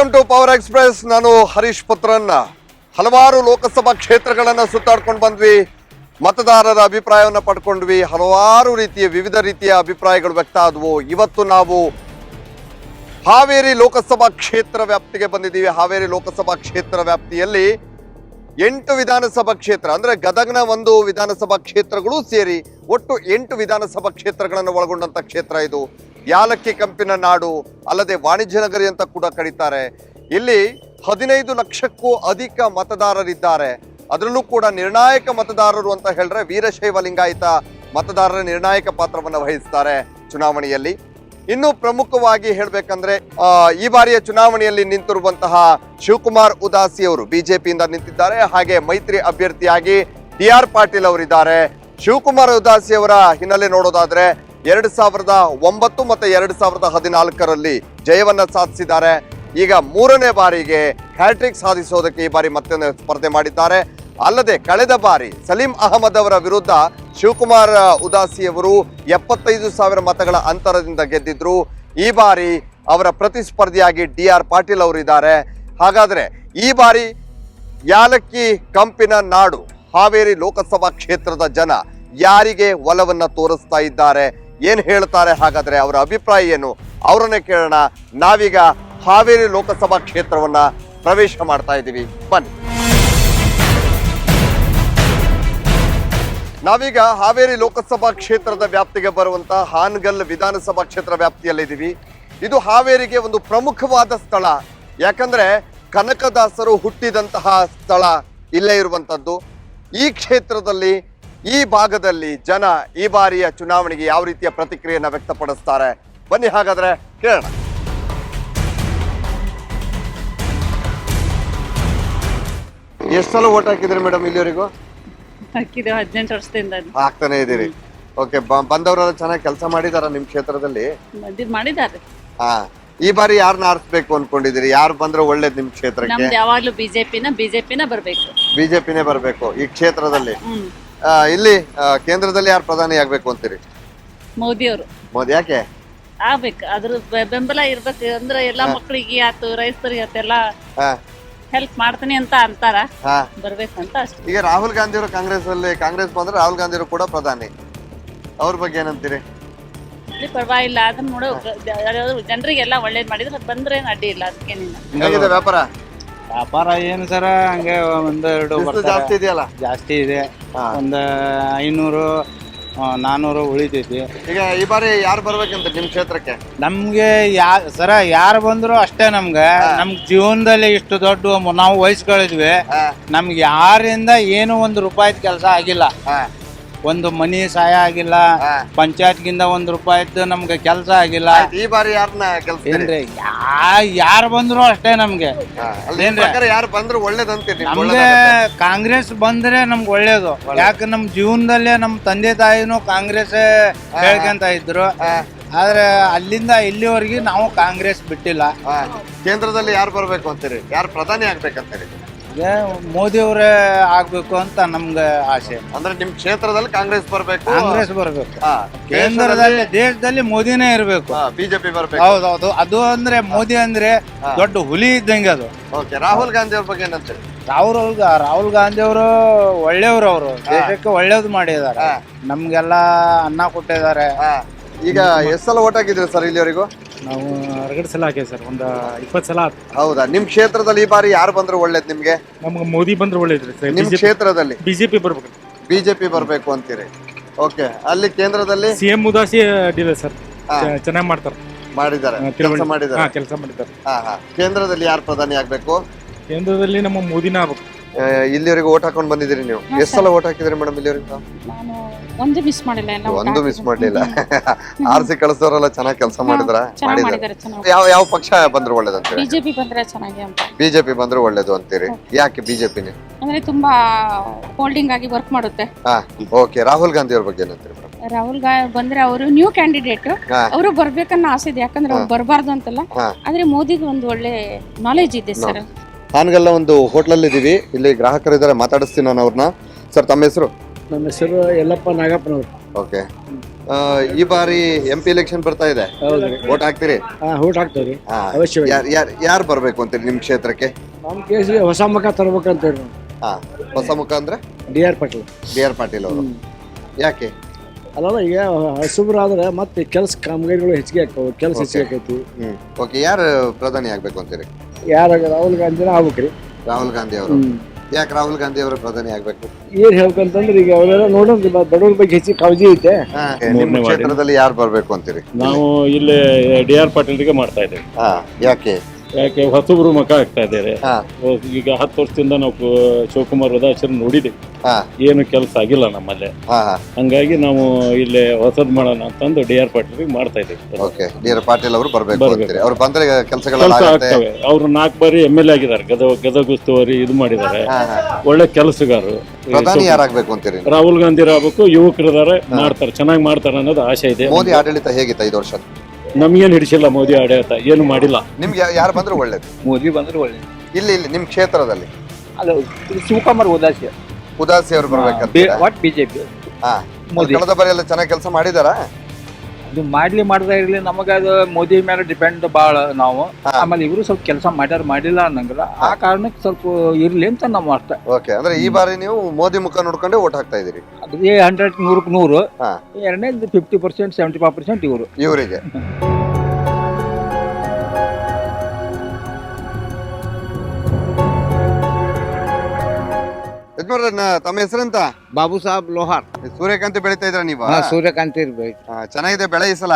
Welcome to power express ನಾನು ಹರೀಶ್ ಪುತ್ರನ್ನ. ಹಲವಾರು ಲೋಕಸಭಾ ಕ್ಷೇತ್ರಗಳನ್ನು ಸುತ್ತಾಡ್ಕೊಂಡು ಬಂದ್ವಿ. ಮತದಾರರ ಅಭಿಪ್ರಾಯವನ್ನು ಪಡ್ಕೊಂಡ್ವಿ. ಹಲವಾರು ರೀತಿಯ, ವಿವಿಧ ರೀತಿಯ ಅಭಿಪ್ರಾಯಗಳು ವ್ಯಕ್ತ ಆದವು. ಇವತ್ತು ನಾವು ಹಾವೇರಿ ಲೋಕಸಭಾ ಕ್ಷೇತ್ರ ವ್ಯಾಪ್ತಿಗೆ ಬಂದಿದ್ದೀವಿ. ಹಾವೇರಿ ಲೋಕಸಭಾ ಕ್ಷೇತ್ರ ವ್ಯಾಪ್ತಿಯಲ್ಲಿ ಎಂಟು ವಿಧಾನಸಭಾ ಕ್ಷೇತ್ರ, ಅಂದ್ರೆ ಗದಗ್ನ ಒಂದು ವಿಧಾನಸಭಾ ಕ್ಷೇತ್ರಗಳು ಸೇರಿ ಒಟ್ಟು ಎಂಟು ವಿಧಾನಸಭಾ ಕ್ಷೇತ್ರಗಳನ್ನು ಒಳಗೊಂಡಂತ ಕ್ಷೇತ್ರ ಇದು. ಯಾಲಕ್ಕಿ ಕಂಪಿನ ನಾಡು ಅಲ್ಲದೆ ವಾಣಿಜ್ಯ ನಗರಿ ಅಂತ ಕೂಡ ಕರೀತಾರೆ. ಇಲ್ಲಿ ಹದಿನೈದು ಲಕ್ಷಕ್ಕೂ ಅಧಿಕ ಮತದಾರರಿದ್ದಾರೆ. ಅದರಲ್ಲೂ ಕೂಡ ನಿರ್ಣಾಯಕ ಮತದಾರರು ಅಂತ ಹೇಳಿದ್ರೆ ವೀರಶೈವ ಲಿಂಗಾಯತ ಮತದಾರರ ನಿರ್ಣಾಯಕ ಪಾತ್ರವನ್ನು ವಹಿಸ್ತಾರೆ ಚುನಾವಣೆಯಲ್ಲಿ. ಇನ್ನು ಪ್ರಮುಖವಾಗಿ ಹೇಳಬೇಕಂದ್ರೆ ಈ ಬಾರಿಯ ಚುನಾವಣೆಯಲ್ಲಿ ನಿಂತಿರುವಂತಹ ಶಿವಕುಮಾರ್ ಉದಾಸಿ ಅವರು ಬಿಜೆಪಿಯಿಂದ ನಿಂತಿದ್ದಾರೆ. ಹಾಗೆ ಮೈತ್ರಿ ಅಭ್ಯರ್ಥಿಯಾಗಿ ಟಿ ಆರ್ ಪಾಟೀಲ್ ಅವರಿದ್ದಾರೆ. ಶಿವಕುಮಾರ್ ಉದಾಸಿ ಅವರ ಹಿನ್ನೆಲೆ ನೋಡೋದಾದ್ರೆ ಎರಡ್ ಸಾವಿರದ ಒಂಬತ್ತು ಮತ್ತೆ ಎರಡು ಸಾವಿರದ ಹದಿನಾಲ್ಕರಲ್ಲಿ ಜಯವನ್ನ ಸಾಧಿಸಿದ್ದಾರೆ. ಈಗ ಮೂರನೇ ಬಾರಿಗೆ ಹ್ಯಾಟ್ರಿಕ್ ಸಾಧಿಸೋದಕ್ಕೆ ಈ ಬಾರಿ ಮತ್ತೊಂದು ಸ್ಪರ್ಧೆ ಮಾಡಿದ್ದಾರೆ. ಅಲ್ಲದೆ ಕಳೆದ ಬಾರಿ ಸಲೀಂ ಅಹಮದ್ ಅವರ ವಿರುದ್ಧ ಶಿವಕುಮಾರ್ ಉದಾಸಿಯವರು ಎಪ್ಪತ್ತೈದು ಸಾವಿರ ಮತಗಳ ಅಂತರದಿಂದ ಗೆದ್ದಿದ್ರು. ಈ ಬಾರಿ ಅವರ ಪ್ರತಿಸ್ಪರ್ಧಿಯಾಗಿ ಡಿ ಆರ್ ಪಾಟೀಲ್ ಅವರಿದ್ದಾರೆ ಹಾಗಾದ್ರೆ ಈ ಬಾರಿ ಯಾಲಕ್ಕಿ, ಕಂಪಿನ ನಾಡು, ಹಾವೇರಿ ಲೋಕಸಭಾ ಕ್ಷೇತ್ರದ ಜನ ಯಾರಿಗೆ ಒಲವನ್ನು ತೋರಿಸ್ತಾ ಇದ್ದಾರೆ? ಏನ್ ಹೇಳ್ತಾರೆ ಹಾಗಾದರೆ ಅವರ ಅಭಿಪ್ರಾಯ ಏನು? ಅವರನ್ನೇ ಕೇಳೋಣ. ನಾವೀಗ ಹಾವೇರಿ ಲೋಕಸಭಾ ಕ್ಷೇತ್ರವನ್ನು ಪ್ರವೇಶ ಮಾಡ್ತಾ ಇದ್ದೀವಿ. ಬನ್ನಿ. ನಾವೀಗ ಹಾವೇರಿ ಲೋಕಸಭಾ ಕ್ಷೇತ್ರದ ವ್ಯಾಪ್ತಿಗೆ ಬರುವಂತಹ ಹಾನಗಲ್ ವಿಧಾನಸಭಾ ಕ್ಷೇತ್ರ ವ್ಯಾಪ್ತಿಯಲ್ಲಿದ್ದೀವಿ ಇದು ಹಾವೇರಿಗೆ ಒಂದು ಪ್ರಮುಖವಾದ ಸ್ಥಳ. ಯಾಕಂದ್ರೆ ಕನಕದಾಸರು ಹುಟ್ಟಿದಂತಹ ಸ್ಥಳ ಇಲ್ಲೇ ಇರುವಂತದ್ದು. ಈ ಕ್ಷೇತ್ರದಲ್ಲಿ ಈ ಭಾಗದಲ್ಲಿ ಜನ ಈ ಬಾರಿಯ ಚುನಾವಣೆಗೆ ಯಾವ ರೀತಿಯ ಪ್ರತಿಕ್ರಿಯೆಯನ್ನು ವ್ಯಕ್ತಪಡಿಸ್ತಾರೆ? ಬನ್ನಿ ಹಾಗಾದ್ರೆ ಕೇಳೋಣ. ಎಷ್ಟು ಸಲ ಓಟ್ ಹಾಕಿದ್ರಿ ಮೇಡಮ್ ಇಲ್ಲಿವರೆಗೂ? ಹಾಕಿದ್ರು ಹದಿನೆಂಟು ವರ್ಷದಿಂದ ಹಾಕ್ತಾನೆ ಇದೀರಿ ಓಕೆ ಬಂದವರೆಲ್ಲ ಚೆನ್ನಾಗಿ ಕೆಲಸ ಮಾಡಿದಾರ ನಿಮ್ ಕ್ಷೇತ್ರದಲ್ಲಿ? ಮಂದಿ ಮಾಡಿದ್ದಾರೆ. ಹಾ ಈ ಬಾರಿ ಯಾರನ್ನ ಆರಿಸ್ಬೇಕು ಅನ್ಕೊಂಡಿದೀರಿ ಯಾರು ಬಂದ್ರೆ ಒಳ್ಳೇದು ನಿಮ್ ಕ್ಷೇತ್ರಕ್ಕೆ? ನಮ್ದು ಯಾವಾಗ್ಲೂ ಬಿಜೆಪಿನ ಬಿಜೆಪಿನ ಬರ್ಬೇಕು. ಬಿಜೆಪಿನೇ ಬರ್ಬೇಕು ಈ ಕ್ಷೇತ್ರದಲ್ಲಿ. ಹ್ಮ್. ಆ, ಇಲ್ಲಿ ಆ, ಕೇಂದ್ರದಲ್ಲಿ ಯಾರು ಪ್ರಧಾನಿ ಆಗ್ಬೇಕು ಅಂತೀರಿ? ಮೋದಿ ಅವರು ಮೋದಿ ಯಾಕೆ? ಆಗ್ಬೇಕು. ಅದ್ರ ಬೆ- ಬೆಂಬಲ ಇರ್ಬೇಕು. ಅಂದ್ರೆ ಎಲ್ಲಾ ಮಕ್ಕಳಿಗೆ ಆತು ರೈತರಿಗೆ ಆತೆಲ್ಲ ಹಾ. ಹೆಲ್ಪ್ ಮಾಡ್ತೀನಿ ಅಂತ ಅಂತಾರ. ಹಾ. ಬರ್ಬೇಕಂತ ಅಷ್ಟೇ. ಈಗ ರಾಹುಲ್ ಗಾಂಧಿ ಅವರು ಕಾಂಗ್ರೆಸ್ ಅಲ್ಲಿ ಕಾಂಗ್ರೆಸ್ ಬಂದ್ರೆ ರಾಹುಲ್ ಗಾಂಧಿ ಅವರು ಕೂಡ ಪ್ರಧಾನಿ. ಅವ್ರ ಬಗ್ಗೆ ಏನಂತೀರಿ? ಇಲ್ಲಿ ಪರವಾಗಿಲ್ಲ. ಅದನ್ನ ನೋಡೋ ಜನರಿಗೆಲ್ಲ ಒಳ್ಳೇದ್ ಮಾಡಿದ್ರೆ ಬಂದ್ರೆ ಅಡ್ಡಿ ಇಲ್ಲ. ಅದಕ್ಕೇನಿಲ್ಲ. ಹೇಗಿದೆ ವ್ಯಾಪಾರ? ವ್ಯಾಪಾರ ಏನು ಸರ ಹಂಗೆ ಒಂದೆರಡು ಬಿಸ್ಲು ಬರ್ತಾರೆ. ಜಾಸ್ತಿ ಇದೆಯಲ್ಲ? ಜಾಸ್ತಿ ಇದೆ. ಒಂದ ಒಂದು ಐನೂರು ಆ, ನಾನೂರು ಉಳಿತೈತಿ. ಈಗ ಈ ಬಾರಿ ಯಾರು ಬರ್ಬೇಕಂತ ನಿಮ್ ಕ್ಷೇತ್ರಕ್ಕೆ? ನಮ್ಗೆ ಯಾ ಸರ ಯಾರು ಬಂದ್ರು ಅಷ್ಟೇ ನಮ್ಗೆ. ನಮ್ ಜೀವನದಲ್ಲಿ ಇಷ್ಟು ದೊಡ್ಡ ನಾವು ವಯಸ್ಸುಗಳಿದ್ವಿ. ಹಾ. ನಮ್ಗೆ ಯಾರಿಂದ ಏನು ಒಂದು ರೂಪಾಯಿದ್ ಕೆಲಸ ಆಗಿಲ್ಲ. ಹಾ. ಒಂದು ಮನಿ ಸಹಾಯ ಆಗಿಲ್ಲ. ಪಂಚಾಯತ್ಗಿಂದ ಒಂದ್ ಇತ್ತು ನಮ್ಗೆ ಕೆಲಸ ಆಗಿಲ್ಲ. ಆಯ್ತು, ಈ ಬಾರಿ ಯಾರನ್ನ ಏನ್ರಿ ಯಾ ಯಾರು ಬಂದ್ರು ಅಷ್ಟೇ ನಮ್ಗೆ. ಏನ್ರಿ? ಯಾರು ಬಂದ್ರು ಒಳ್ಳೇದಂತೀರಿ ನಿಮ್ಗೆ ನಮ್ಗೆ ಒಳ್ಳೇದಾಗತ್ತೆ. ಕಾಂಗ್ರೆಸ್ ಬಂದ್ರೆ ನಮ್ಗೆ ಒಳ್ಳೇದು. ಯಾಕೆ ನಮ್ ಜೀವನದಲ್ಲೇ ನಮ್ ತಂದೆ ತಾಯಿನೂ ಕಾಂಗ್ರೆಸ್ ಹೇಳ್ಕೊಂತ ಇದ್ರು. ಆದ್ರೆ ಅಲ್ಲಿಂದ ಇಲ್ಲಿವರೆಗೆ ನಾವು ಕಾಂಗ್ರೆಸ್ ಬಿಟ್ಟಿಲ್ಲ. ಹಾ. ಕೇಂದ್ರದಲ್ಲಿ ಯಾರು ಬರ್ಬೇಕು ಅಂತೀರಿ? ಯಾರು ಪ್ರಧಾನಿ ಆಗ್ಬೇಕಂತೀರಿ? ಮೋದಿ ಅವರೇ ಆಗ್ಬೇಕು ಅಂತ ನಮ್ಗೆ ಆಸೆ. ಅಂದ್ರೆ ನಿಮ್ ಕ್ಷೇತ್ರದಲ್ಲಿ ಕಾಂಗ್ರೆಸ್ ಬರ್ಬೇಕು? ಕಾಂಗ್ರೆಸ್ ಬರ್ಬೇಕು. ಹಾ, ಕೇಂದ್ರದಲ್ಲಿ ದೇಶದಲ್ಲಿ ಮೋದಿನೇ ಇರ್ಬೇಕು. ಬಿಜೆಪಿ ಬರ್ಬೇಕು. ಹೌದೌದು ಅದು ಅಂದ್ರೆ ಮೋದಿ ಅಂದ್ರೆ ದೊಡ್ಡ ಹುಲಿ ಇದ್ದಂಗೆ ಅದು. ಓಕೆ ರಾಹುಲ್ ಗಾಂಧಿ ಅವ್ರ ಬಗ್ಗೆ ಏನಂತೀರಿ ರಾಹುಲ್ ಗಾ- ರಾಹುಲ್ ಗಾಂಧಿ ಅವರು ಒಳ್ಳೆಯವರು ಅವರು. ದೇಶಕ್ಕೆ ಒಳ್ಳೇದು ಮಾಡಿದ್ದಾರೆ. ಹಾ. ನಮ್ಗೆಲ್ಲ ಅನ್ನ ಕೊಟ್ಟಿದ್ದಾರೆ. ಹಾ, ಈಗ ಎಷ್ಟ್ ಸಲ ಓಟ್ ಹಾಕಿದ್ರಿ ಸರ್ ಇಲ್ಲಿವರೆಗೂ? ನಾವು ಹೊರಗಡೆ ಸಲ ಹಾಕೇವಿ ಸರ್ ಒಂದು ಇಪ್ಪತ್ತು ಸಲ ಆತು. ಹೌದಾ? ನಿಮ್ ಕ್ಷೇತ್ರದಲ್ಲಿ ಈ ಬಾರಿ ಯಾರು ಬಂದ್ರೆ ಒಳ್ಳೇದ್ ನಿಮ್ಗೆ? ನಮ್ಗೆ ಮೋದಿ ಬಂದ್ರೆ ಒಳ್ಳೇದ್ರಿ ಸರ್ ನಿಮ್ ಕ್ಷೇತ್ರದಲ್ಲಿ? ಬಿಜೆಪಿ ಬರ್ಬೇಕು ಬಿಜೆಪಿ ಬರ್ಬೇಕು ಅಂತೀರಿ. ಓಕೆ ಅಲ್ಲಿ ಕೇಂದ್ರದಲ್ಲಿ? ಸಿ ಎಂ ಉದಾಸಿ ಅಡ್ಡಿಲ್ಲ ಸರ್. ಚೆನ್ನಾಗಿ ಮಾಡ್ತಾರೆ. ಮಾಡಿದ್ದಾರೆ ಕೆಲಸ ಮಾಡಿದ್ದಾರೆ. ಕೆಲಸ ಮಾಡಿದ್ದಾರೆ. ಹಾ ಹಾ. ಕೇಂದ್ರದಲ್ಲಿ ಯಾರು ಪ್ರಧಾನಿ ಆಗ್ಬೇಕು? ಕೇಂದ್ರದಲ್ಲಿ ನಮ್ಮ ಮೋದಿನ ಆಗ್ಬೇಕು. ಇಲ್ಲಿವರೆಗೂ ಓಟ್ ಹಾಕೊಂಡು ಬಂದಿದ್ದೀರಿ ನೀವು. ಎಷ್ಟು ಸಲ ಓಟ್ ಹಾಕಿದ್ರಿ ಮೇಡಮ್ ಇಲ್ಲಿವರೆಗೂ? ನಾನು ಒಂದು ಮಿಸ್ ಮಾಡಿಲ್ಲ ಎಲ್ಲ ಒಂದು ಮಿಸ್ ಮಾಡ್ಲಿಲ್ಲ. ಆರ್ಸಿ ಕಳಿಸೋರೆಲ್ಲ ಚೆನ್ನಾಗಿ ಕೆಲಸ ಮಾಡಿದ್ರ? ಚೆನ್ನಾಗಿ ಮಾಡಿದ್ದಾರೆ ಮಾಡಿದ್ದಾರೆ ಚೆನ್ನಾಗಿ ಯಾವ ಯಾವ ಪಕ್ಷ ಬಂದ್ರು ಒಳ್ಳೇದಂತೀರಿ ಬಿಜೆಪಿ ಬಂದ್ರೆ ಚೆನ್ನಾಗಿ ಅಂತ ಬಿಜೆಪಿ ಬಂದ್ರು ಒಳ್ಳೇದು ಅಂತೀರಿ. ಯಾಕೆ ಬಿಜೆಪಿ ಅಂದ್ರೆ ತುಂಬಾ ಹೋಲ್ಡಿಂಗ್ ಆಗಿ ವರ್ಕ್ ಮಾಡುತ್ತೆ. ಹಾ ಓಕೆ ರಾಹುಲ್ ಗಾಂಧಿ ಅವ್ರ ಬಗ್ಗೆ ಏನಂತೀರಿ ಮೇಡಮ್? ರಾಹುಲ್ ಗಾಂಧಿ ಬಂದ್ರೆ ಅವರು ನ್ಯೂ ಕ್ಯಾಂಡಿಡೇಟ್ ಹಾ. ಅವರು ಬರ್ಬೇಕನ್ನೋ ಆಸೆ ಇದೆ. ಯಾಕಂದ್ರೆ ಅವ್ರು ಬರಬಾರ್ದು ಅಂತಲ್ಲ. ಹಾ. ಆದ್ರೆ ಮೋದಿಗೆ ಒಂದು ಒಳ್ಳೆ ನಾಲೆಜ್ ಇದೆ ಸರ್ ಹಾನಗಲ್ಲ ಒಂದು ಹೋಟ್ಲಲ್ಲಿ ಇದ್ದೀವಿ ಇಲ್ಲಿ ಗ್ರಾಹಕರಿದ್ದಾರೆ ಮಾತಾಡಿಸ್ತೀನಿ ನಾನು ಅವ್ರನ್ನ. ಸರ್ ತಮ್ಮ ಹೆಸರು? ನಮ್ಮ ಹೆಸರು ಯಲ್ಲಪ್ಪ ನಾಗಪ್ಪನವ್ರು ಓಕೆ. ಆ, ಈ ಬಾರಿ ಎಂ ಪಿ ಎಲೆಕ್ಷನ್ ಬರ್ತಾ ಇದೆ. ಹೌದ್ರಿ ವೋಟ್ ಹಾಕ್ತೀರಿ? ಹಾ ಊಟ ಹಾಕ್ತೇವ್ರಿ. ಹಾ. ಅವಶ್ಯವಾಗಿ. ಯಾರ್ ಯಾರ್ ಯಾರು ಬರ್ಬೇಕು ಅಂತೀರಿ ನಿಮ್ ಕ್ಷೇತ್ರಕ್ಕೆ? ನಮ್ಮ ಕೇಸಿಗೆ ಹೊಸ ಮುಖ ತರ್ಬೇಕಂತೇಳಿ ನಾವು ಹಾ ಹೊಸ ಮುಖ ಅಂದ್ರೆ? D R Patil. D R Patil ಅವರು. ಯಾಕೆ? ಅಲ್ಲಲ್ಲ ಈಗ ಹಸುಬ್ರಾದ್ರೆ ಮತ್ತೆ ಕೆಲಸ ಕಾಮಗಾರಿಗಳು ಹೆಚ್ಚಿಗೆ ಆಗ್ತಾವೆ ಕೆಲಸ. ಹೆಚ್ಚಿಗೆ ಆಕೈತಿ ಹ್ಮ್. ಓಕೆ ಯಾರು ಪ್ರಧಾನಿ ಆಗ್ಬೇಕು ಅಂತೀರಿ? ಯಾರ ರಾಹುಲ್ ಗಾಂಧಿನ ಆಗ್ಬೇಕ್ರಿ. ರಾಹುಲ್ ಗಾಂಧಿ ಅವರು. ಯಾಕೆ ರಾಹುಲ್ ಗಾಂಧಿ ಅವರು ಪ್ರಧಾನಿ ಆಗ್ಬೇಕು? ಏನ್ ಹೇಳ್ಬೇಕಂತಂದ್ರೆ ಈಗ ಅವರೆಲ್ಲ ನೋಡೋದು ಬಡವ್ರ ಬಗ್ಗೆ ಹೆಚ್ಚಿಗೆ ಕಾಳಜಿ ಐತೆ. ಹಾ, ನಿಮ್ಮ ಕ್ಷೇತ್ರದಲ್ಲಿ ಯಾರು ಬರ್ಬೇಕು ಅಂತೀರಿ? ನಾವು ಇಲ್ಲಿ ಡಿ ಆರ್ ಪಾಟೀಲ್ರಿಗೆ ಮಾಡ್ತಾ ಇದ್ದೇವೆ. ಹಾ ಯಾಕೆ? ಯಾಕೆ ಹೊಸಬ್ರು ಮುಖ ಆಗ್ತಾ ಇದ್ದಾರೆ. ಹಾ. ಈಗ ಹತ್ತು ವರ್ಷದಿಂದ ನಾವು ಶಿವಕುಮಾರ್ ವೃದ್ಧಾಶ್ರಮ ನೋಡಿದೆ ಹಾ. ಏನು ಕೆಲಸ ಆಗಿಲ್ಲ ನಮ್ಮಲ್ಲಿ. ಹಾ ಹಾ. ಹಂಗಾಗಿ ನಾವು ಇಲ್ಲಿ ಹೊಸದ್ ಮಾಡೋಣ ಅಂತಂದು ಡಿ ಆರ್ ಪಾಟೀಲ್ ಮಾಡ್ತಾ ಇದ್ದೀವಿ. ಓಕೆ. ಡಿ ಆರ್ ಪಾಟೀಲ್ ಅವರು ಬರ್ಬೇಕು ಬರ್ಬೇಕು. ಅಂತೀರಿ. ಅವ್ರು ಬಂದ್ರೆ ಕೆಲಸಗಳೆಲ್ಲ ಕೆಲಸ ಆಗುತ್ತೆ. ಆಗ್ತವೆ. ಅವ್ರು ನಾಲ್ಕು ಬಾರಿ ಎಂ ಎಲ್ ಎ ಆಗಿದ್ದಾರೆ. ಗದಗ ಗದಗ ಉಸ್ತುವಾರಿ ಇದು ಮಾಡಿದ್ದಾರೆ. ಹಾ ಹಾ. ಒಳ್ಳೆ ಕೆಲಸಗಾರರು. ಪ್ರಧಾನಿ ಸ್ವಲ್ಪ- ಯಾರಾಗ್ಬೇಕು ಅಂತೀರಿ ರಾಹುಲ್ ಗಾಂಧಿ ಆಗ್ಬೇಕು ಯುವಕರಿದ್ದಾರೆ ಮಾಡ್ತಾರೆ. ಚೆನ್ನಾಗಿ ಮಾಡ್ತಾರೆ ಅನ್ನೋದು ಆಸೆ ಇದೆ ಮೋದಿ ಆಡಳಿತ ಹೇಗಿತ್ತು ಐದು ವರ್ಷ ನಮ್ಗೇನು ಹಿಡಿಸಿಲ್ಲ ಮೋದಿ ಆಡಳಿತ ಏನು ಮಾಡಿಲ್ಲ. ನಿಮ್ಗೆ ಯಾರು ಬಂದ್ರೆ ಒಳ್ಳೇದು? ಮೋದಿ ಬಂದ್ರೆ ಒಳ್ಳೆ ಇಲ್ಲಿ ಇಲ್ಲಿ ನಿಮ್ ಕ್ಷೇತ್ರದಲ್ಲಿ? ಅಲ್ಲ ಶಿವಕುಮಾರ್ ಉದಾಸಿ ಉದಾಸಿ ಅವರು ಬರ್ಬೇಕಂತ ವಾಟ್ ಬಿಜೆಪಿ ಹಾ ಮೋದಿ. ಕಳೆದ ಬಾರಿ ಎಲ್ಲ ಚೆನ್ನಾಗಿ ಕೆಲಸ ಮಾಡಿದಾರಾ? ಅದು ಮಾಡ್ಲಿ ಮಾಡದ ಇರ್ಲಿ ನಮಗ ಅದು ಮೋದಿ ಮೇಲೆ ಡಿಪೆಂಡ್ ಬಾಳ ನಾವು. ಆಮೇಲೆ ಇವರು ಸ್ವಲ್ಪ ಕೆಲಸ ಮಾಡ್ಯಾರ ಮಾಡಿಲ್ಲ ಅನ್ನಂಗಿಲ್ಲ. ಆ ಕಾರಣಕ್ಕೆ ಸ್ವಲ್ಪ ಇರ್ಲಿ ಅಂತ ನಮ್ಮ ಅರ್ಥ ಓಕೆ ಅಂದ್ರೆ ಈ ಬಾರಿ ನೀವು ಮೋದಿ ಮುಖ ನೋಡ್ಕೊಂಡು ಓಟ್ ಹಾಕ್ತಾ ಇದೀರಿ ಅದೇ ಹಂಡ್ರೆಡ್ ನೂರಕ್ಕೆ ನೂರು. ಎರಡನೇ fifty percent seventy five percent ಇವರು. ಇವರಿಗೆ. ನ- ತಮ್ಮ ಹೆಸರಂತ? ಬಾಬು ಸಾಬ್ ಲೋಹಾರ್. ಸೂರ್ಯಕಾಂತಿ ಬೆಳಿತಾ ಇದ್ರ ನೀವು? ಸೂರ್ಯಕಾಂತಿ ಹಾ, ಚೆನ್ನಾಗಿದೆ ಬೆಳೆ ಈ ಸಲ?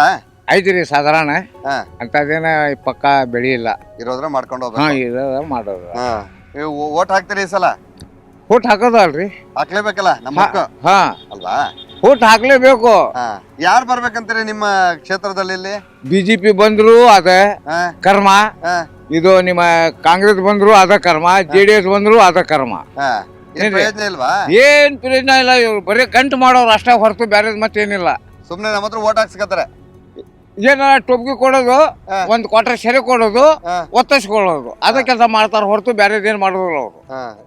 ಐತ್ರಿ ಸಾಧಾರಣ. ಹಾ. ಅಂತದೇನ ಪಕ್ಕ ಇಲ್ಲ ಇರೋದ್ರ ಮಾಡ್ಕೊಂಡು ಹಾ ಹೋಗ್ಬೇಕು ಇದ ಮಾಡೋದು ಹಾ ನೀವು ಓಟ್ ಹಾಕ್ತೀರಿ ಈ ಸಲ? ಊಟ ಹಾಕೋದಲ್ರಿ. ಹಾಕ್ಲೇಬೇಕಲ್ಲ ನಮ್ಮ ಹಾ. ಹಕ್ಕು? ಹಾ. ಅಲ್ವಾ? ಊಟ ಹಾಕ್ಲೇಬೇಕು. ಹಾ. ಯಾರು ಬರ್ಬೇಕಂತೀರಿ ನಿಮ್ಮ ಕ್ಷೇತ್ರದಲ್ಲಿ ಇಲ್ಲಿ? ಬಿಜೆಪಿ ಬಂದ್ರು ಅದ ಹಾ. ಕರ್ಮ. ಹಾ. ಇದು ನಿಮ್ಮ ಕಾಂಗ್ರೆಸ್ ಬಂದ್ರು ಅದ ಕರ್ಮ ಜೆ ಡಿ ಎಸ್ ಬಂದ್ರು ಅದ ಕರ್ಮ. ಹಾ. ಏನ್ ಏನ್ರಿ? ಪ್ರಯೋಜನ ಇಲ್ವಾ? ಏನ್ ಪ್ರಯೋಜನ ಇಲ್ಲ ಇವ್ರು ಬರೀ ಗಂಟು ಮಾಡೋರು ಅಷ್ಟೇ ಹೊರತು ಬೇರೆ ಮತ್ತೇನಿಲ್ಲ. ಸುಮ್ನೆ ನಮ್ಮ ಹತ್ರ ಓಟ್ ಹಾಕ್ಸ್ಕತ್ತಾರೆ. ಏನಾರ ಟೊಬ್ಗಿ ಕೊಡೋದು. ಒಂದ್ ಕ್ವಾರ್ಟರ್ ಸೆರೆ ಕೊಡೋದು. ಒತ್ತಿಸ್ಕೊಳ್ಳೋದು. ಅದ ಕೆಲಸ ಮಾಡ್ತಾರ ಹೊರತು ಬೇರೆ ಏನ್ ಮಾಡೋದಿಲ್ಲ ಅವ್ರು.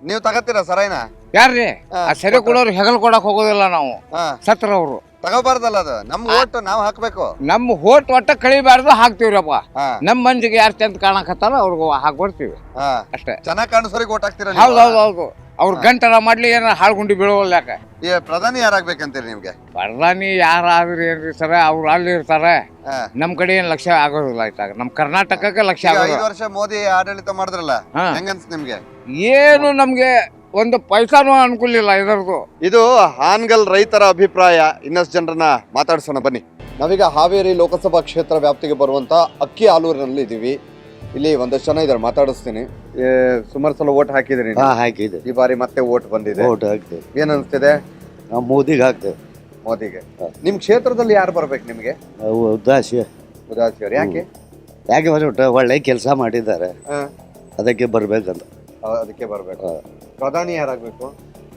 ನೀವು ತಗತ್ತೀರಾ ಸರೈನ? ಯಾರ್ರಿ? ಆ ಸೆರೆ ಕೊಡೋರು ಹೆಗಲ್ ಕೊಡಕ್ ಹೋಗೋದಿಲ್ಲ ನಾವು. ಸತ್ರ ಸತ್ರವ್ರು ತಗೋಬಾರ್ದಲ್ಲ ಅದು. ನಮ್ ಓಟ್ ನಾವ್ ಹಾಕ್ಬೇಕು. ನಮ್ಮ ಓಟ್ ಒಟ್ಟ ಕಳಿಬಾರ್ದು ಹಾಕ್ತಿವ್ರಪ್ಪ. ನಮ್ ನಮ್ಮ ಮಂದಿಗೆ ಯಾರು ಚಂದ ಕಾಣಕತ್ತಾರ ಅವ್ರಿಗೆ ಹಾಕ್ಬಿಡ್ತೀವಿ ಹಾ. ಅಷ್ಟೇ. ಚೆನ್ನಾಗಿ ಕಾಣಿಸೋರಿಗೆ ಓಟ್ ಹಾಕ್ತೀರಾ ಹೌದು ಹೌದು ಹೌದು. ಅವ್ರ ಗಂಟರ ಮಾಡ್ಲಿ ಏನಾರ ಹಾಳ್ಗುಂಡಿ ಬೀಳೋಲ್ಲ ಯಾಕೆ? ಈ ಪ್ರಧಾನಿ ಯಾರಾಗ್ಬೇಕಂತೀರಿ ನಿಮ್ಗೆ? ಪ್ರಧಾನಿ ಯಾರಾದ್ರೂ ಏನ್ರಿ ಸರ ಅವ್ರು ಅಲ್ಲಿ ಇರ್ತಾರೆ. ನಮ್ ಕಡೆ ಏನ್ ಲಕ್ಷ್ಯ ಆಗೋದಿಲ್ಲ ಆಯ್ತಾಗ ನಮ್ ಕರ್ನಾಟಕಕ್ಕೆ ಲಕ್ಷ್ಯ ಈಗ ಐದು ಆಗೋದಿಲ್ಲ ವರ್ಷ ಮೋದಿ ಆಡಳಿತ ಮಾಡಿದ್ರಲ್ಲ ಹಾ. ಹೆಂಗನ್ಸ್ ನಿಮ್ಗೆ? ಏನು ನಮ್ಗೆ ಒಂದು ಪೈಸಾನು ಅನುಕೂಲ ಇಲ್ಲ ಇದರದು ಇದು ಹಾನ್ಗಲ್ ರೈತರ ಅಭಿಪ್ರಾಯ. ಇನ್ನಷ್ಟು ಜನರನ್ನ ಮಾತಾಡ್ಸೋಣ ಬನ್ನಿ. ನಾವೀಗ ಹಾವೇರಿ ಲೋಕಸಭಾ ಕ್ಷೇತ್ರ ವ್ಯಾಪ್ತಿಗೆ ಬರುವಂತ ಅಕ್ಕಿ ಆಲೂರಿನಲ್ಲಿ ಇದೀವಿ ಇಲ್ಲಿ ಒಂದಷ್ಟು ಜನ ಇದಾರೆ ಮಾತಾಡಿಸ್ತೀನಿ. ಏ, ಸುಮಾರು ಸಲ ಓಟ್ ಹಾಕಿದ್ರಿ ನೀವು. ಹಾ ಹಾಕಿದೆ. ಈ ಬಾರಿ ಮತ್ತೆ ಓಟ್ ಬಂದಿದೆ. ಓಟ್ ಹಾಕ್ತೇವೆ ಏನ್ ಅನ್ಸ್ತಿದೆ? ನಾವು ಮೋದಿಗೆ ಹಾಕ್ತೇವೆ ಮೋದಿಗೆ. ನಿಮ್ ಕ್ಷೇತ್ರದಲ್ಲಿ ಯಾರು ಬರ್ಬೇಕು ನಿಮ್ಗೆ? ಉದಾಸಿ. ಉದಾಸಿ ಅವ್ರು. ಯಾಕೆ? ಯಾಕೆ ಬರ್ಬಿಟ್ಟು ಒಳ್ಳೆ ಕೆಲಸ ಮಾಡಿದ್ದಾರೆ. ಹಾ. ಅದಕ್ಕೆ ಬರ್ಬೇಕಂತ. ಅ- ಅದಕ್ಕೆ ಬರ್ಬೇಕು. ಪ್ರಧಾನಿ ಯಾರಾಗ್ಬೇಕು?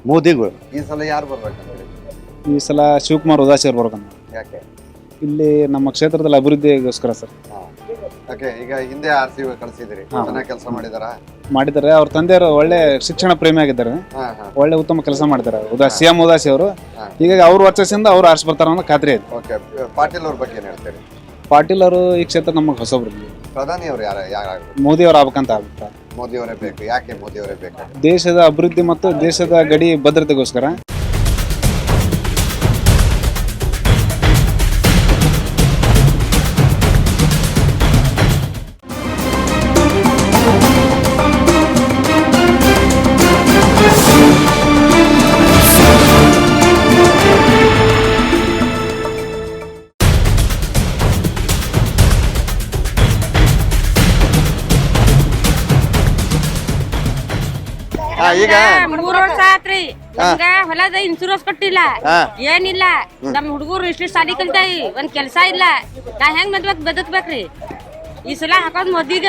ಮೋದಿಗಳು ಈ ಸಲ ಯಾರು ಬರ್ಬೇಕಂತ ಈ ಸಲ ಶಿವಕುಮಾರ್ ಉದಾಸಿ ಅವ್ರು ಬರ್ಬೇಕಂತ. ಯಾಕೆ? ಇಲ್ಲಿ ನಮ್ಮ ಕ್ಷೇತ್ರದಲ್ಲಿ ಅಭಿವೃದ್ಧಿಗೋಸ್ಕರ ಸರ್. ಓಕೆ ಈಗ ಹಿಂದೆ ಆರ್ ಸಿ ಕಳಿಸಿದ್ರಿ. ಹಾ. ಚೆನ್ನಾಗಿ ಕೆಲಸ ಮಾಡಿದಾರ? ಮಾಡಿದ್ದಾರೆ ಅವ್ರ ತಂದೆಯವರು ಒಳ್ಳೆ ಶಿಕ್ಷಣ ಪ್ರೇಮಿ ಆಗಿದ್ದಾರೆ. ಹಾ ಹಾ. ಒಳ್ಳೆ ಉತ್ತಮ ಕೆಲಸ ಮಾಡಿದ್ದಾರೆ ಉದಾ ಸಿ ಎಂ ಉದಾಸಿ ಅವರು. ಹಾ. ಹೀಗಾಗಿ ಅವ್ರ ವರ್ಚಸ್ಸಿಂದ ಅವ್ರು ಆರ್ಸಿ ಬರ್ತಾರ ಅನ್ನೋ ಖಾತ್ರಿ ಐತಿ ಓಕೆ ಪಾಟೀಲ್ ಅವ್ರ ಬಗ್ಗೆ ಏನ್ ಹೇಳ್ತೀರಿ? ಪಾಟೀಲ್ ಅವರು ಈ ಕ್ಷೇತ್ರ ನಮಗೆ ಹೊಸಬ್ರು ಪ್ರಧಾನಿ ಅವ್ರು ಯಾರ ಯಾರಾಗ್ಬೇಕು? ಮೋದಿ ಅವ್ರು ಆಗ್ಬೇಕಂತ ಆಗುತ್ತೆ ಮೋದಿ ಅವರೇ ಬೇಕು. ಯಾಕೆ ಮೋದಿ ಅವರೇ ಬೇಕು? ದೇಶದ ಅಭಿವೃದ್ಧಿ ಮತ್ತು ದೇಶದ ಗಡಿ ಭದ್ರತೆಗೋಸ್ಕರ. ನಮ್ಗ ಹೊಲದ ಇನ್ಶೂರೆನ್ಸ್ ಕೊಟ್ಟಿಲ್ಲ ಏನಿಲ್ಲ. ನಮ್ ಹುಡುಗರು ಇಷ್ಟು ಸಾಲಿ ಕಲ್ತಾಯಿ. ಒಂದ್ ಕೆಲ್ಸ ಇಲ್ಲ. ನಾ ಹೆಂಗ್ ಮದ್ವೆಗ್ ಬದುಕ್ಬೇಕ್ರಿ? ಈ ಸಲ ಹಾಕೋದ್ ಮೋದಿಗ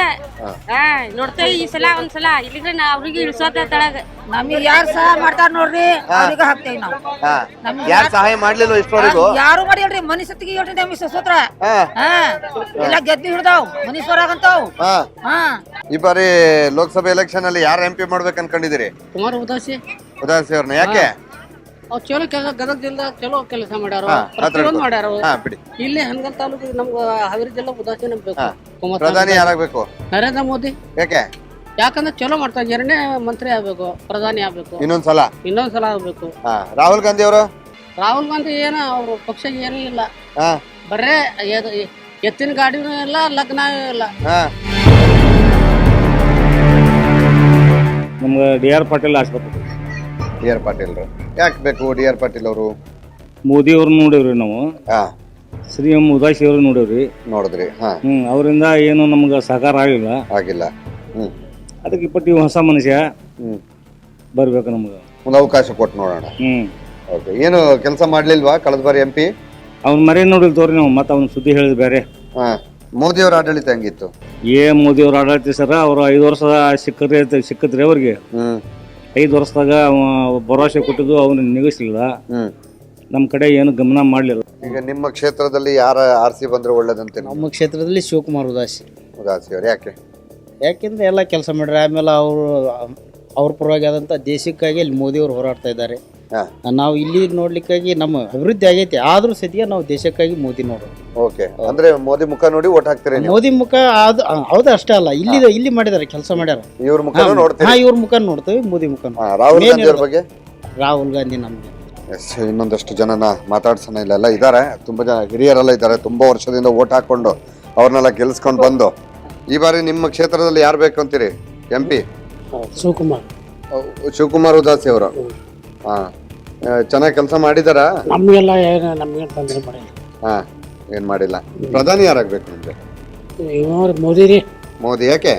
ಹಾ. ನೋಡ್ತೇವಿ ಈ ಸಲ ಒಂದ್ಸಲ ಇಲ್ಲಿಗೆ ನಾ ಅವ್ರಿಗೆ ಇಳ್ಸೋತ ತಳಗ ನಮಗೆ ಯಾರು ಸಹಾಯ ಮಾಡ್ತಾರ ನೋಡ್ರಿ ಅವ್ರಿಗೆ ಹಾಕ್ತೇವಿ ನಾವು. ನಮ್ಗೆ ಯಾರು ಸಹಾಯ ಮಾಡ್ಲಿಲ್ಲ ಇಷ್ಟವರೆಗೂ ಯಾರು ಮಾಡಿಲ್ರಿ ಸತ್ತಿಗೆ ಹೇಳ್ರಿ ನಮಗೆ ಸೋತ್ರ ಹಾ. ಎಲ್ಲ ಗೆದ್ದು ಹಿಡ್ದಾವ್ ಮನಿ ಹಾ. ಹಾ. ಈ ಬಾರಿ ಲೋಕಸಭೆ ಎಲೆಕ್ಷನ್ ಅಲ್ಲಿ ಯಾರು ಎಂ ಪಿ ಮಾಡ್ಬೇಕು ಅನ್ಕೊಂಡಿದ್ದೀರಿ ಕುಮಾರ್ ಉದಾಸಿ. ಉದಾಸಿ ಅವ್ರನ್ನ. ಯಾಕೆ? ಅವ್ರು ಚಲೋ ಕೆಲಸ ಗದಗ ಜಿಲ್ಲೆ ಚಲೋ ಕೆಲಸ ಮಾಡ್ಯಾರ ಹಾ, ಪ್ರತಿಯೊಂದು ಮಾತಾಡ್ಕೊ. ಮಾಡ್ಯಾರ ಹಾ ಬಿಡಿ. ಇಲ್ಲಿ ಹನಗಲ್ ತಾಲೂಕಿಗೆ ನಮ್ಗೆ ಹಾವೇರಿ ಜಿಲ್ಲೆ ಉದಾಸೀನ ಬೇಕು ಹಾ. ಕುಮಾರಸ್ವಾಮಿ ಪ್ರಧಾನಿ ಯಾರಾಗ್ಬೇಕು? ನರೇಂದ್ರ ಮೋದಿ. ಯಾಕೆ? ಯಾಕಂದ್ರೆ ಚಲೋ ಮಾಡ್ತಾರೆ ಎರಡನೇ ಮಂತ್ರಿ ಆಗ್ಬೇಕು ಪ್ರಧಾನಿ ಆಗ್ಬೇಕು. ಇನ್ನೊಂದ್ಸಲ? ಇನ್ನೊಂದ್ಸಲ ಆಗ್ಬೇಕು. ಹಾ ರಾಹುಲ್ ಗಾಂಧಿ ಅವರು? ರಾಹುಲ್ ಗಾಂಧಿ ಏನ ಅವ್ರ ಪಕ್ಷ ಏನೂ ಇಲ್ಲ. ಹಾ. ಬರೇ ಎದ್- ಎತ್ತಿನ ಗಾಡಿನೂ ಇಲ್ಲ ಲಗ್ನ ಇಲ್ಲ. ಹಾ. ನಮ್ಗೆ ಡಿ ಆರ್ ಪಾಟೀಲ್ ಆಸ್ಪತ್ರೆ. ಡಿ ಆರ್ ಪಾಟೀಲ್ ಯಾಕೆ ಬೇಕು ಡಿ ಆರ್ ಪಾಟೀಲ್ ಅವರು? ಮೋದಿ ಅವ್ರನ್ನ ನೋಡೇವ್ರಿ ನಾವು. ಹಾ. ಶ್ರೀ ಎಂ ಉದಾಸಿ ಅವ್ರು ನೋಡೇವ್ರಿ. ನೋಡಿದ್ರಿ ಹಾ. ಹ್ಮ್ ಅವರಿಂದ ಏನು ನಮ್ಗೆ ಸಹಕಾರ ಆಗಿಲ್ಲ. ಆಗಿಲ್ಲ. ಹ್ಮ್. ಅದಕ್ಕೆ ಇಪ್ಪತ್ತು ಹೊಸ ಮನುಷ್ಯ ಹ್ಮ್. ಬರ್ಬೇಕು ನಮ್ಗೆ. ಒಂದು ಅವಕಾಶ ಕೊಟ್ಟು ನೋಡೋಣ. ಹ್ಮ್. ಓಕೆ. ಏನು ಕೆಲಸ ಮಾಡ್ಲಿಲ್ವಾ ಕಳೆದ ಬಾರಿ ಎಂ ಪಿ? ಅವ್ನ ಮರೆ ನೋಡಿಲ್ ತೋರಿ ನಾವು ಮತ್ತೆ ಅವ್ನ ಸುದ್ದಿ ಹೇಳಿದ್ ಬೇರೆ ಹಾ. ಮೋದಿ ಅವರ ಆಡಳಿತ ಹೆಂಗಿತ್ತು? ಏ ಮೋದಿ ಅವ್ರ ಆಡಳಿತ ಸರ ಅವ್ರು ಐದು ವರ್ಷ ಸಿಕ್ಕದ್ರೆ ಸಿಕ್ಕದ್ರಿ ಅವ್ರಿಗೆ. ಹ್ಮ್. ಐದು ವರ್ಷದಾಗ ಅವ ಭರವಸೆ ಕೊಟ್ಟಿದ್ದು ಅವನು ನಿಗಿಸ್ಲಿಲ್ಲ ಹ್ಮ್. ನಮ್ಮ ಕಡೆ ಏನು ಗಮನ ಮಾಡಲಿಲ್ಲ. ಈಗ ನಿಮ್ಮ ಕ್ಷೇತ್ರದಲ್ಲಿ ಯಾರ ಆರ್ಸಿ ಬಂದ್ರೆ ಒಳ್ಳೇದಂತೆ ನಮ್ಮ ಕ್ಷೇತ್ರದಲ್ಲಿ ಶಿವಕುಮಾರ್ ಉದಾಸಿ. ಉದಾಸಿ ಅವ್ರು ಯಾಕೆ? ಯಾಕೆಂದ್ರೆ ಎಲ್ಲ ಕೆಲಸ ಮಾಡ್ರಿ ಆಮೇಲೆ ಅವರು ಅವ್ರ ಪರವಾಗಿ ಆದಂಥ ದೇಶಕ್ಕಾಗಿ ಅಲ್ಲಿ ಮೋದಿ ಅವರು ಹೋರಾಡ್ತಾ ಇದ್ದಾರೆ. ನಾವು ಇಲ್ಲಿ ನೋಡ್ಲಿಕ್ಕಾಗಿ ನಮ್ಮ ಅಭಿವೃದ್ಧಿ ಆಗೈತಿ. ಆದ್ರೂ ಸದ್ಯ ನಾವು ದೇಶಕ್ಕಾಗಿ ಮೋದಿ ನೋಡೋದು ಓಕೆ. ಅಂದ್ರೆ ಮೋದಿ ಮುಖ ನೋಡಿ ಓಟ್ ಹಾಕ್ತೀರಿ ನೀವು? ಮೋದಿ ಮುಖ ಅದು ಹೌದು ಅಷ್ಟೇ ಅಲ್ಲ. ಇಲ್ಲಿ ಇಲ್ಲಿ ಮಾಡಿದಾರೆ ಕೆಲಸ ಮಾಡ್ಯಾರ. ಇವ್ರ ಮುಖ ಹಾ ನೋಡ್ತೀರಿ? ಇವ್ರ ಮುಖ ನೋಡ್ತೇವೆ ಮೋದಿ ಮುಖ ಹಾ, ರಾಹುಲ್ ಗಾಂಧಿ ಅವ್ರ ಬಗ್ಗೆ? ರಾಹುಲ್ ಗಾಂಧಿ ನಮ್ಗೆ ಎಸ್ ಇನ್ನೊಂದಷ್ಟು ಜನನ ಮಾತಾಡ್ಸೋಣ. ಇಲ್ಲೆಲ್ಲ ಇದ್ದಾರೆ. ತುಂಬಾ ಜನ ಹಿರಿಯರೆಲ್ಲ ಇದ್ದಾರೆ. ತುಂಬಾ ವರ್ಷದಿಂದ ಓಟ್ ಹಾಕೊಂಡು ಅವ್ರನ್ನೆಲ್ಲ ಗೆಲ್ಸ್ಕೊಂಡು ಬಂದು. ಈ ಬಾರಿ ನಿಮ್ಮ ಕ್ಷೇತ್ರದಲ್ಲಿ ಯಾರು ಬೇಕು ಅಂತೀರಿ? M P? ಶಿವಕುಮಾರ್. ಶಿವಕುಮಾರ್ ಉದಾಸಿ ಅವರು. ಹಾ. ಚೆನ್ನಾಗಿ ಕೆಲಸ ಮಾಡಿದಾರ? ನಮಗೆಲ್ಲ ಏನು ನಮ್ಗೆ ತೊಂದರೆ ಮಾಡಿಲ್ಲ. ಹಾ ಏನ್ ಮಾಡಿಲ್ಲ. ಪ್ರಧಾನಿ ಯಾರಾಗ್ಬೇಕು ನಿಮ್ಗೆ? ಇವ್ರು ಮೋದಿ ರೀ. ಮೋದಿ ಯಾಕೆ?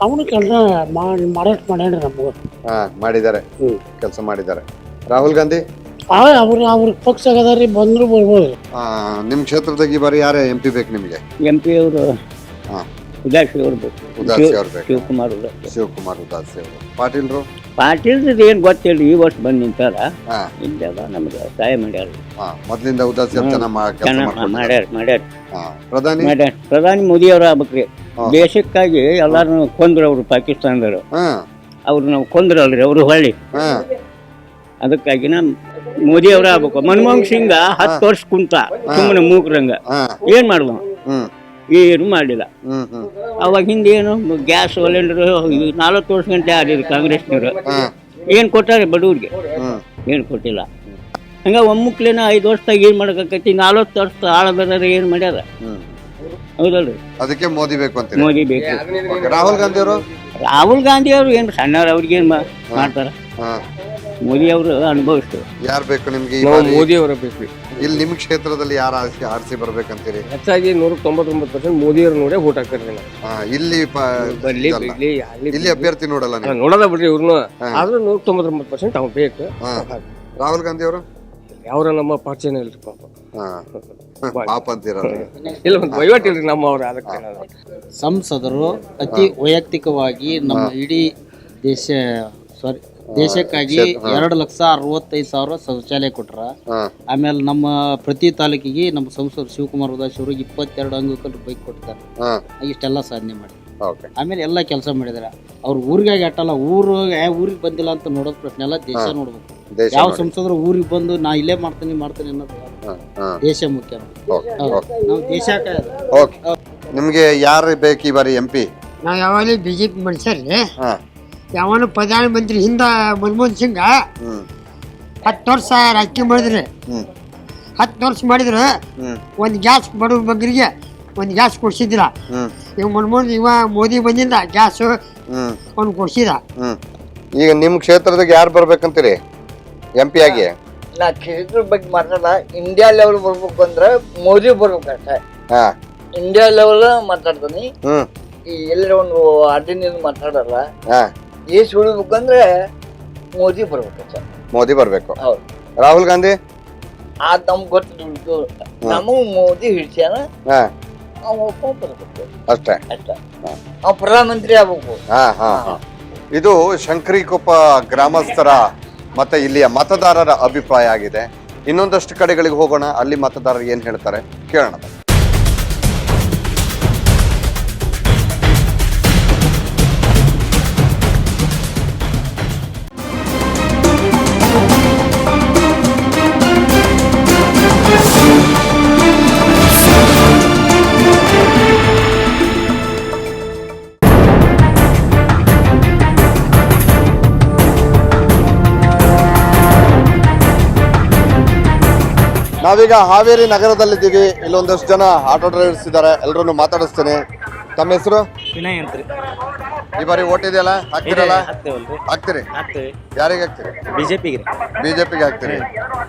ಅವನು ಕೆಲಸ ಮಾಡಿ ಮಾಡೋಷ್ಟು ಮಾಡ್ಯಾನ್ರಿ ನಮ್ಗೆ. ಹಾ ಮಾಡಿದ್ದಾರೆ ಹ್ಮ್. ಕೆಲಸ ಮಾಡಿದ್ದಾರೆ ರಾಹುಲ್ ಗಾಂಧಿ? ಆ ಅವ್ರು ಅವ್ರ ಪಕ್ಷ ಆಗದಾರಿ ಬಂದ್ರು ಬರ್ಬೋದು. ಆ, ನಿಮ್ ಕ್ಷೇತ್ರದಾಗ ಈ ಬಾರಿ ಯಾರೇ ಎಂ ಪಿ ಬೇಕು ನಿಮಗೆ? ಎಂ ಪಿ ಅವರು ಹಾ. ಉದಾಸಿ ಅವ್ರು ಬೇಕು. ಉದಾಸಿ ಅವ್ರು ಬೇಕು. ಶಿವಕುಮಾರ್ ಉದಾಸಿ. ಶಿವಕುಮಾರ್ ಉದಾಸಿ ಅವರು. ಪಾಟೀಲ್ರು? ಪಾಟೀಲ್ದು ಏನು ಗೊತ್ತಿಲ್ಲ ಈ ವರ್ಷ ಬಂದ್ ನಿಂತಾರ. ಹಾ. ಇಲ್ಲೆಲ್ಲ ನಮ್ಗೆ ಸಹಾಯ ಮಾಡ್ಯಾರ. ಹಾ ಮೊದ್ಲಿಂದ ಉದಾಸಿ ಅವ್ರು ಚೆನ್ನಾಗಿ ಕೆಲಸ ಚೆನ್ನಾಗಿ ಮಾಡ್ಯಾರ ಮಾಡ್ಯಾರ. ಪ್ರಧಾನಿ? ಮಾಡ್ಯಾರ. ಪ್ರಧಾನಿ ಮೋದಿ ಅವರ ಆಗ್ಬೇಕ್ರಿ. ಹಾ. ದೇಶಕ್ಕಾಗಿ ಎಲ್ಲಾರು ಕೊಂದ್ರು ಅವರು ಪಾಕಿಸ್ತಾನದವರು. ಹಾ. ಅವ್ರು ನಾವು ಕೊಂದ್ರಲ್ರಿ ಅವರು ಹೊಳ್ಳಿ. ಹಾ. ಅದಕ್ಕಾಗಿ ನಮ್ ಮೋದಿ ಅವ್ರ ಆಗ್ಬೇಕು. ಮನಮೋಹನ್ ಸಿಂಗ್ ಹತ್ತು ವರ್ಷ ಕುಂತ ಸುಮ್ಮನೆ ಮೂಕ್ರಂಗ ಹಾ. ಏನ್ ಮಾಡುವ? ಹ್ಮ್. ಏನು ಮಾಡಿಲ್ಲ ಅವಾಗ ಹಿಂದೆ ಏನು ಗ್ಯಾಸ್ ಸಿಲಿಂಡರ್ ನಾಲ್ಕು ವರ್ಷ ಗಂಟೆ ಆಡಿದ್ರು ಕಾಂಗ್ರೆಸ್ನವರು. ಏನು ಕೊಟ್ಟಾರೆ ಬಡವ್ರಿಗೆ? ಏನು ಕೊಟ್ಟಿಲ್ಲ. ಹಂಗ ಒಮ್ಮುಕ್ಲೇನ ಐದು ವರ್ಷದಾಗ ಏನು ಮಾಡಕೈತಿ ನಾಲ್ವತ್ತು ವರ್ಷ ಆಳ ಬರ ಏನು ಮಾಡ್ಯಾರ? ಹೌದಲ್ರಿ? ಅದಕ್ಕೆ ಮೋದಿ ಬೇಕು ಅಂತ ಮೋದಿ ಬೇಕು. ರಾಹುಲ್ ಗಾಂಧಿ ಅವರು ರಾಹುಲ್ ಗಾಂಧಿ ಅವರು ಏನು ಸಣ್ಣವ್ರು ಅವ್ರಿಗೆ ಏನು ಮಾಡ್ತಾರ? ಮೋದಿ ಅವರು ಅನುಭವಿಸ್ತು ಯಾರು ಬೇಕು ನಿಮ್ಗೆ ಈ ನಾವು ಬಾರಿ? ಮೋದಿ ಅವರ ಬೇಕು. ಇಲ್ಲಿ ನಿಮ್ ಕ್ಷೇತ್ರದಲ್ಲಿ ಯಾರು ಆರಿಸಿ ಆರಿಸಿ ಬರ್ಬೇಕಂತೀರಿ? ಹೆಚ್ಚಾಗಿ ನೂರ ತೊಂಬತ್ತೊಂಬತ್ತು ಪರ್ಸೆಂಟ್ ಮೋದಿ ಅವ್ರ ನೋಡೇ ವೋಟ್ ಹಾಕ್ತಾರೆ ನಾವು ಹಾ, ಇಲ್ಲಿ ಪ- ಬರ್ಲಿ ಇದಲ್ಲ. ಬಿಡ್ಲಿ ಅಲ್ಲಿ ಇಲ್ಲಿ ಅಭ್ಯರ್ಥಿ ನೋಡಲ್ಲ ನೋಡಲ್ಲ ನೀವು. ನೋಡೋದ ಬಿಡ್ರಿ ಇವ್ರನ್ನ ಆದ್ರೆ ನೂರ ತೊಂಬತ್ತೊಂಬತ್ತು ಪರ್ಸೆಂಟ್ ಅವ್ನು ಬೇಕು. ರಾಹುಲ್ ಗಾಂಧಿ ಅವರು? ಯಾವ್ರ ನಮ್ಮ ಪರಿಚಯನೇ ಇಲ್ರಿ ಪಾಪ. ಹಾ. ಪಾಪ ಅಂತೀರ ಇಲ್ಲ ಒಂದು ವಹಿವಾಟು ಇಲ್ರಿ ನಮ್ಮ ಅವ್ರ ಅದಕ್ಕೆ. ಸಂಸದರು ಅತಿ ವೈಯಕ್ತಿಕವಾಗಿ ನಮ್ಮ ಇಡೀ ದೇಶ ಸಾರಿ ದೇಶಕ್ಕಾಗಿ. ಎರಡು ಲಕ್ಷ ಅರವತ್ತೈದು ಸಾವಿರ ಶೌಚಾಲಯ ಕೊಟ್ರ. ಆಮೇಲೆ ನಮ್ಮ ಪ್ರತಿ ತಾಲೂಕಿಗೆ ನಮ್ಮ ಸಂಸದ ಶಿವಕುಮಾರ್ ಉದಾಸ್ ಅವರು ಇಪ್ಪತ್ತೆರಡು ಅಂಗಕಲ್ ಬೈಕ್ ಕೊಡ್ತಾರೆ. ಇಷ್ಟೆಲ್ಲ ಸಾಧನೆ ಮಾಡಿ. ಓಕೆ. ಆಮೇಲೆ ಎಲ್ಲ ಕೆಲಸ ಮಾಡಿದಾರೆ. ಅವ್ರ ಊರಿಗೆ ಅಟ್ಟಲ್ಲ ಊರು ಯಾವ ಊರಿಗೆ ಬಂದಿಲ್ಲ ಅಂತ ನೋಡೋದ್ ಪ್ರಶ್ನೆ ಎಲ್ಲ ದೇಶ. ನೋಡ್ಬೇಕು. ಯಾವ. ಸಂಸದರು ಊರಿಗೆ ಬಂದು ನಾ ಇಲ್ಲೇ ಮಾಡ್ತೀನಿ ಮಾಡ್ತೀನಿ ಅನ್ನೋದು. ದೇಶ ಮುಖ್ಯ. ನಾವು ದೇಶಕ್ಕೆ ಓಕೆ. ನಿಮ್ಗೆ ಯಾರು ಬೇಕು ಈ ಬಾರಿ ಎಂ ಪಿ? ನಾವು ಯಾವಾಗಲೂ ಬಿಜೆಪಿ ಮನುಷ್ಯರಿ. ಹಾ ಪ್ರಧಾನ ಮಂತ್ರಿ ಹಿಂದ ಮನಮೋಹನ್ ಸಿಂಗ್ ಹತ್ತು ವರ್ಷ ರಾಜಕೀಯ ಮಾಡಿದ್ರಿ. ಹತ್ತು ವರ್ಷ ಮಾಡಿದ್ರು. ಒಂದು ಗ್ಯಾಸ್ ಬಡವ್ರ ಬಗ್ಗರಿಗೆ ಒಂದು ಗ್ಯಾಸ್ ಕೊಡ್ಸಿದ್ದಿಲ್ಲ. ಇವ್ ಮನಮೋಹನ್ ಇವ ಮೋದಿ ಬಂದಿಂದ ಗ್ಯಾಸ್ ಅವ್ನು ಕೊಡ್ಸಿದ. ಈಗ ನಿಮ್ ಕ್ಷೇತ್ರದಾಗ ಯಾರು ಬರ್ಬೇಕಂತೀರಿ? ಎಂ ಪಿ ಆಗಿ? ನಾ ಕ್ಷೇತ್ರ ಬಗ್ಗೆ ಮಾತಾಡ ಇಂಡಿಯಾ ಲೆವೆಲ್ ಬರ್ಬೇಕು ಅಂದ್ರೆ ಮೋದಿ ಬರ್ಬೇಕಷ್ಟೇ ಹಾ. ಇಂಡಿಯಾ ಲೆವೆಲ್ ಮಾತಾಡ್ತೀನಿ. ಹ್ಮ್. ಈ ಎಲ್ಲರ ಒಂದು ಅಡ್ಡಿನಿಂದ ಮಾತಾಡಲ್ಲ. ಹಾ. ಏಸ್ ಉಳಿಬೇಕಂದ್ರೆ ಮೋದಿ ಬರ್ಬೇಕಷ್ಟೇ ಮೋದಿ ಬರ್ಬೇಕು. ಹೌದು. ರಾಹುಲ್ ಗಾಂಧಿ? ಆ ನಮ್ಗೆ ಗೊತ್ತು ನಮಗ್ ಮೋದಿ ಹಿಡ್ಸ್ಯಾನ. ಹಾ. ಅವ್ ಒಪ್ಕೊಂಡ್ ಬರ್ಬೇಕು. ಅಷ್ಟೇ. ಅಷ್ಟ. ಅವ್ ಪ್ರಧಾನಮಂತ್ರಿ ಆಗ್ಬೇಕು. ಹಾ ಹಾ ಹಾ. ಇದು ಶಂಕರಿಕೊಪ್ಪ ಗ್ರಾಮಸ್ಥರ ಮತ್ತೆ ಇಲ್ಲಿಯ ಮತದಾರರ ಅಭಿಪ್ರಾಯ ಆಗಿದೆ. ಇನ್ನೊಂದಷ್ಟು ಕಡೆಗಳಿಗೆ ಹೋಗೋಣ. ಅಲ್ಲಿ ಮತದಾರರು ಏನ್ ಹೇಳ್ತಾರೆ ಕೇಳೋಣ. ನಾವೀಗ ಹಾವೇರಿ ನಗರದಲ್ಲಿದ್ದೀವಿ. ಇಲ್ಲೊಂದಷ್ಟು ಜನ ಆಟೋ ಡ್ರೈವರ್ಸ್ ಇದ್ದಾರೆ. ಎಲ್ಲರನ್ನು ಮಾತಾಡಿಸ್ತೇನೆ. ತಮ್ಮ ಹೆಸರು? ವಿನಯ್ ಅಂತ್ರಿ ಈ ಬಾರಿ ಓಟ್ ಇದೆಯಲ್ಲ? ಹಾಕ್ತಿರಲ್ಲ? ಹಾಕ್ತೇವಲ್ರಿ ಹಾಕ್ತಿರಿ? ಹಾಕ್ತೇವೆ. ಯಾರಿಗೆ ಹಾಕ್ತಿರಿ? ಬಿಜೆಪಿಗೆ ಬಿಜೆಪಿಗೆ ಹಾಕ್ತಿರಿ.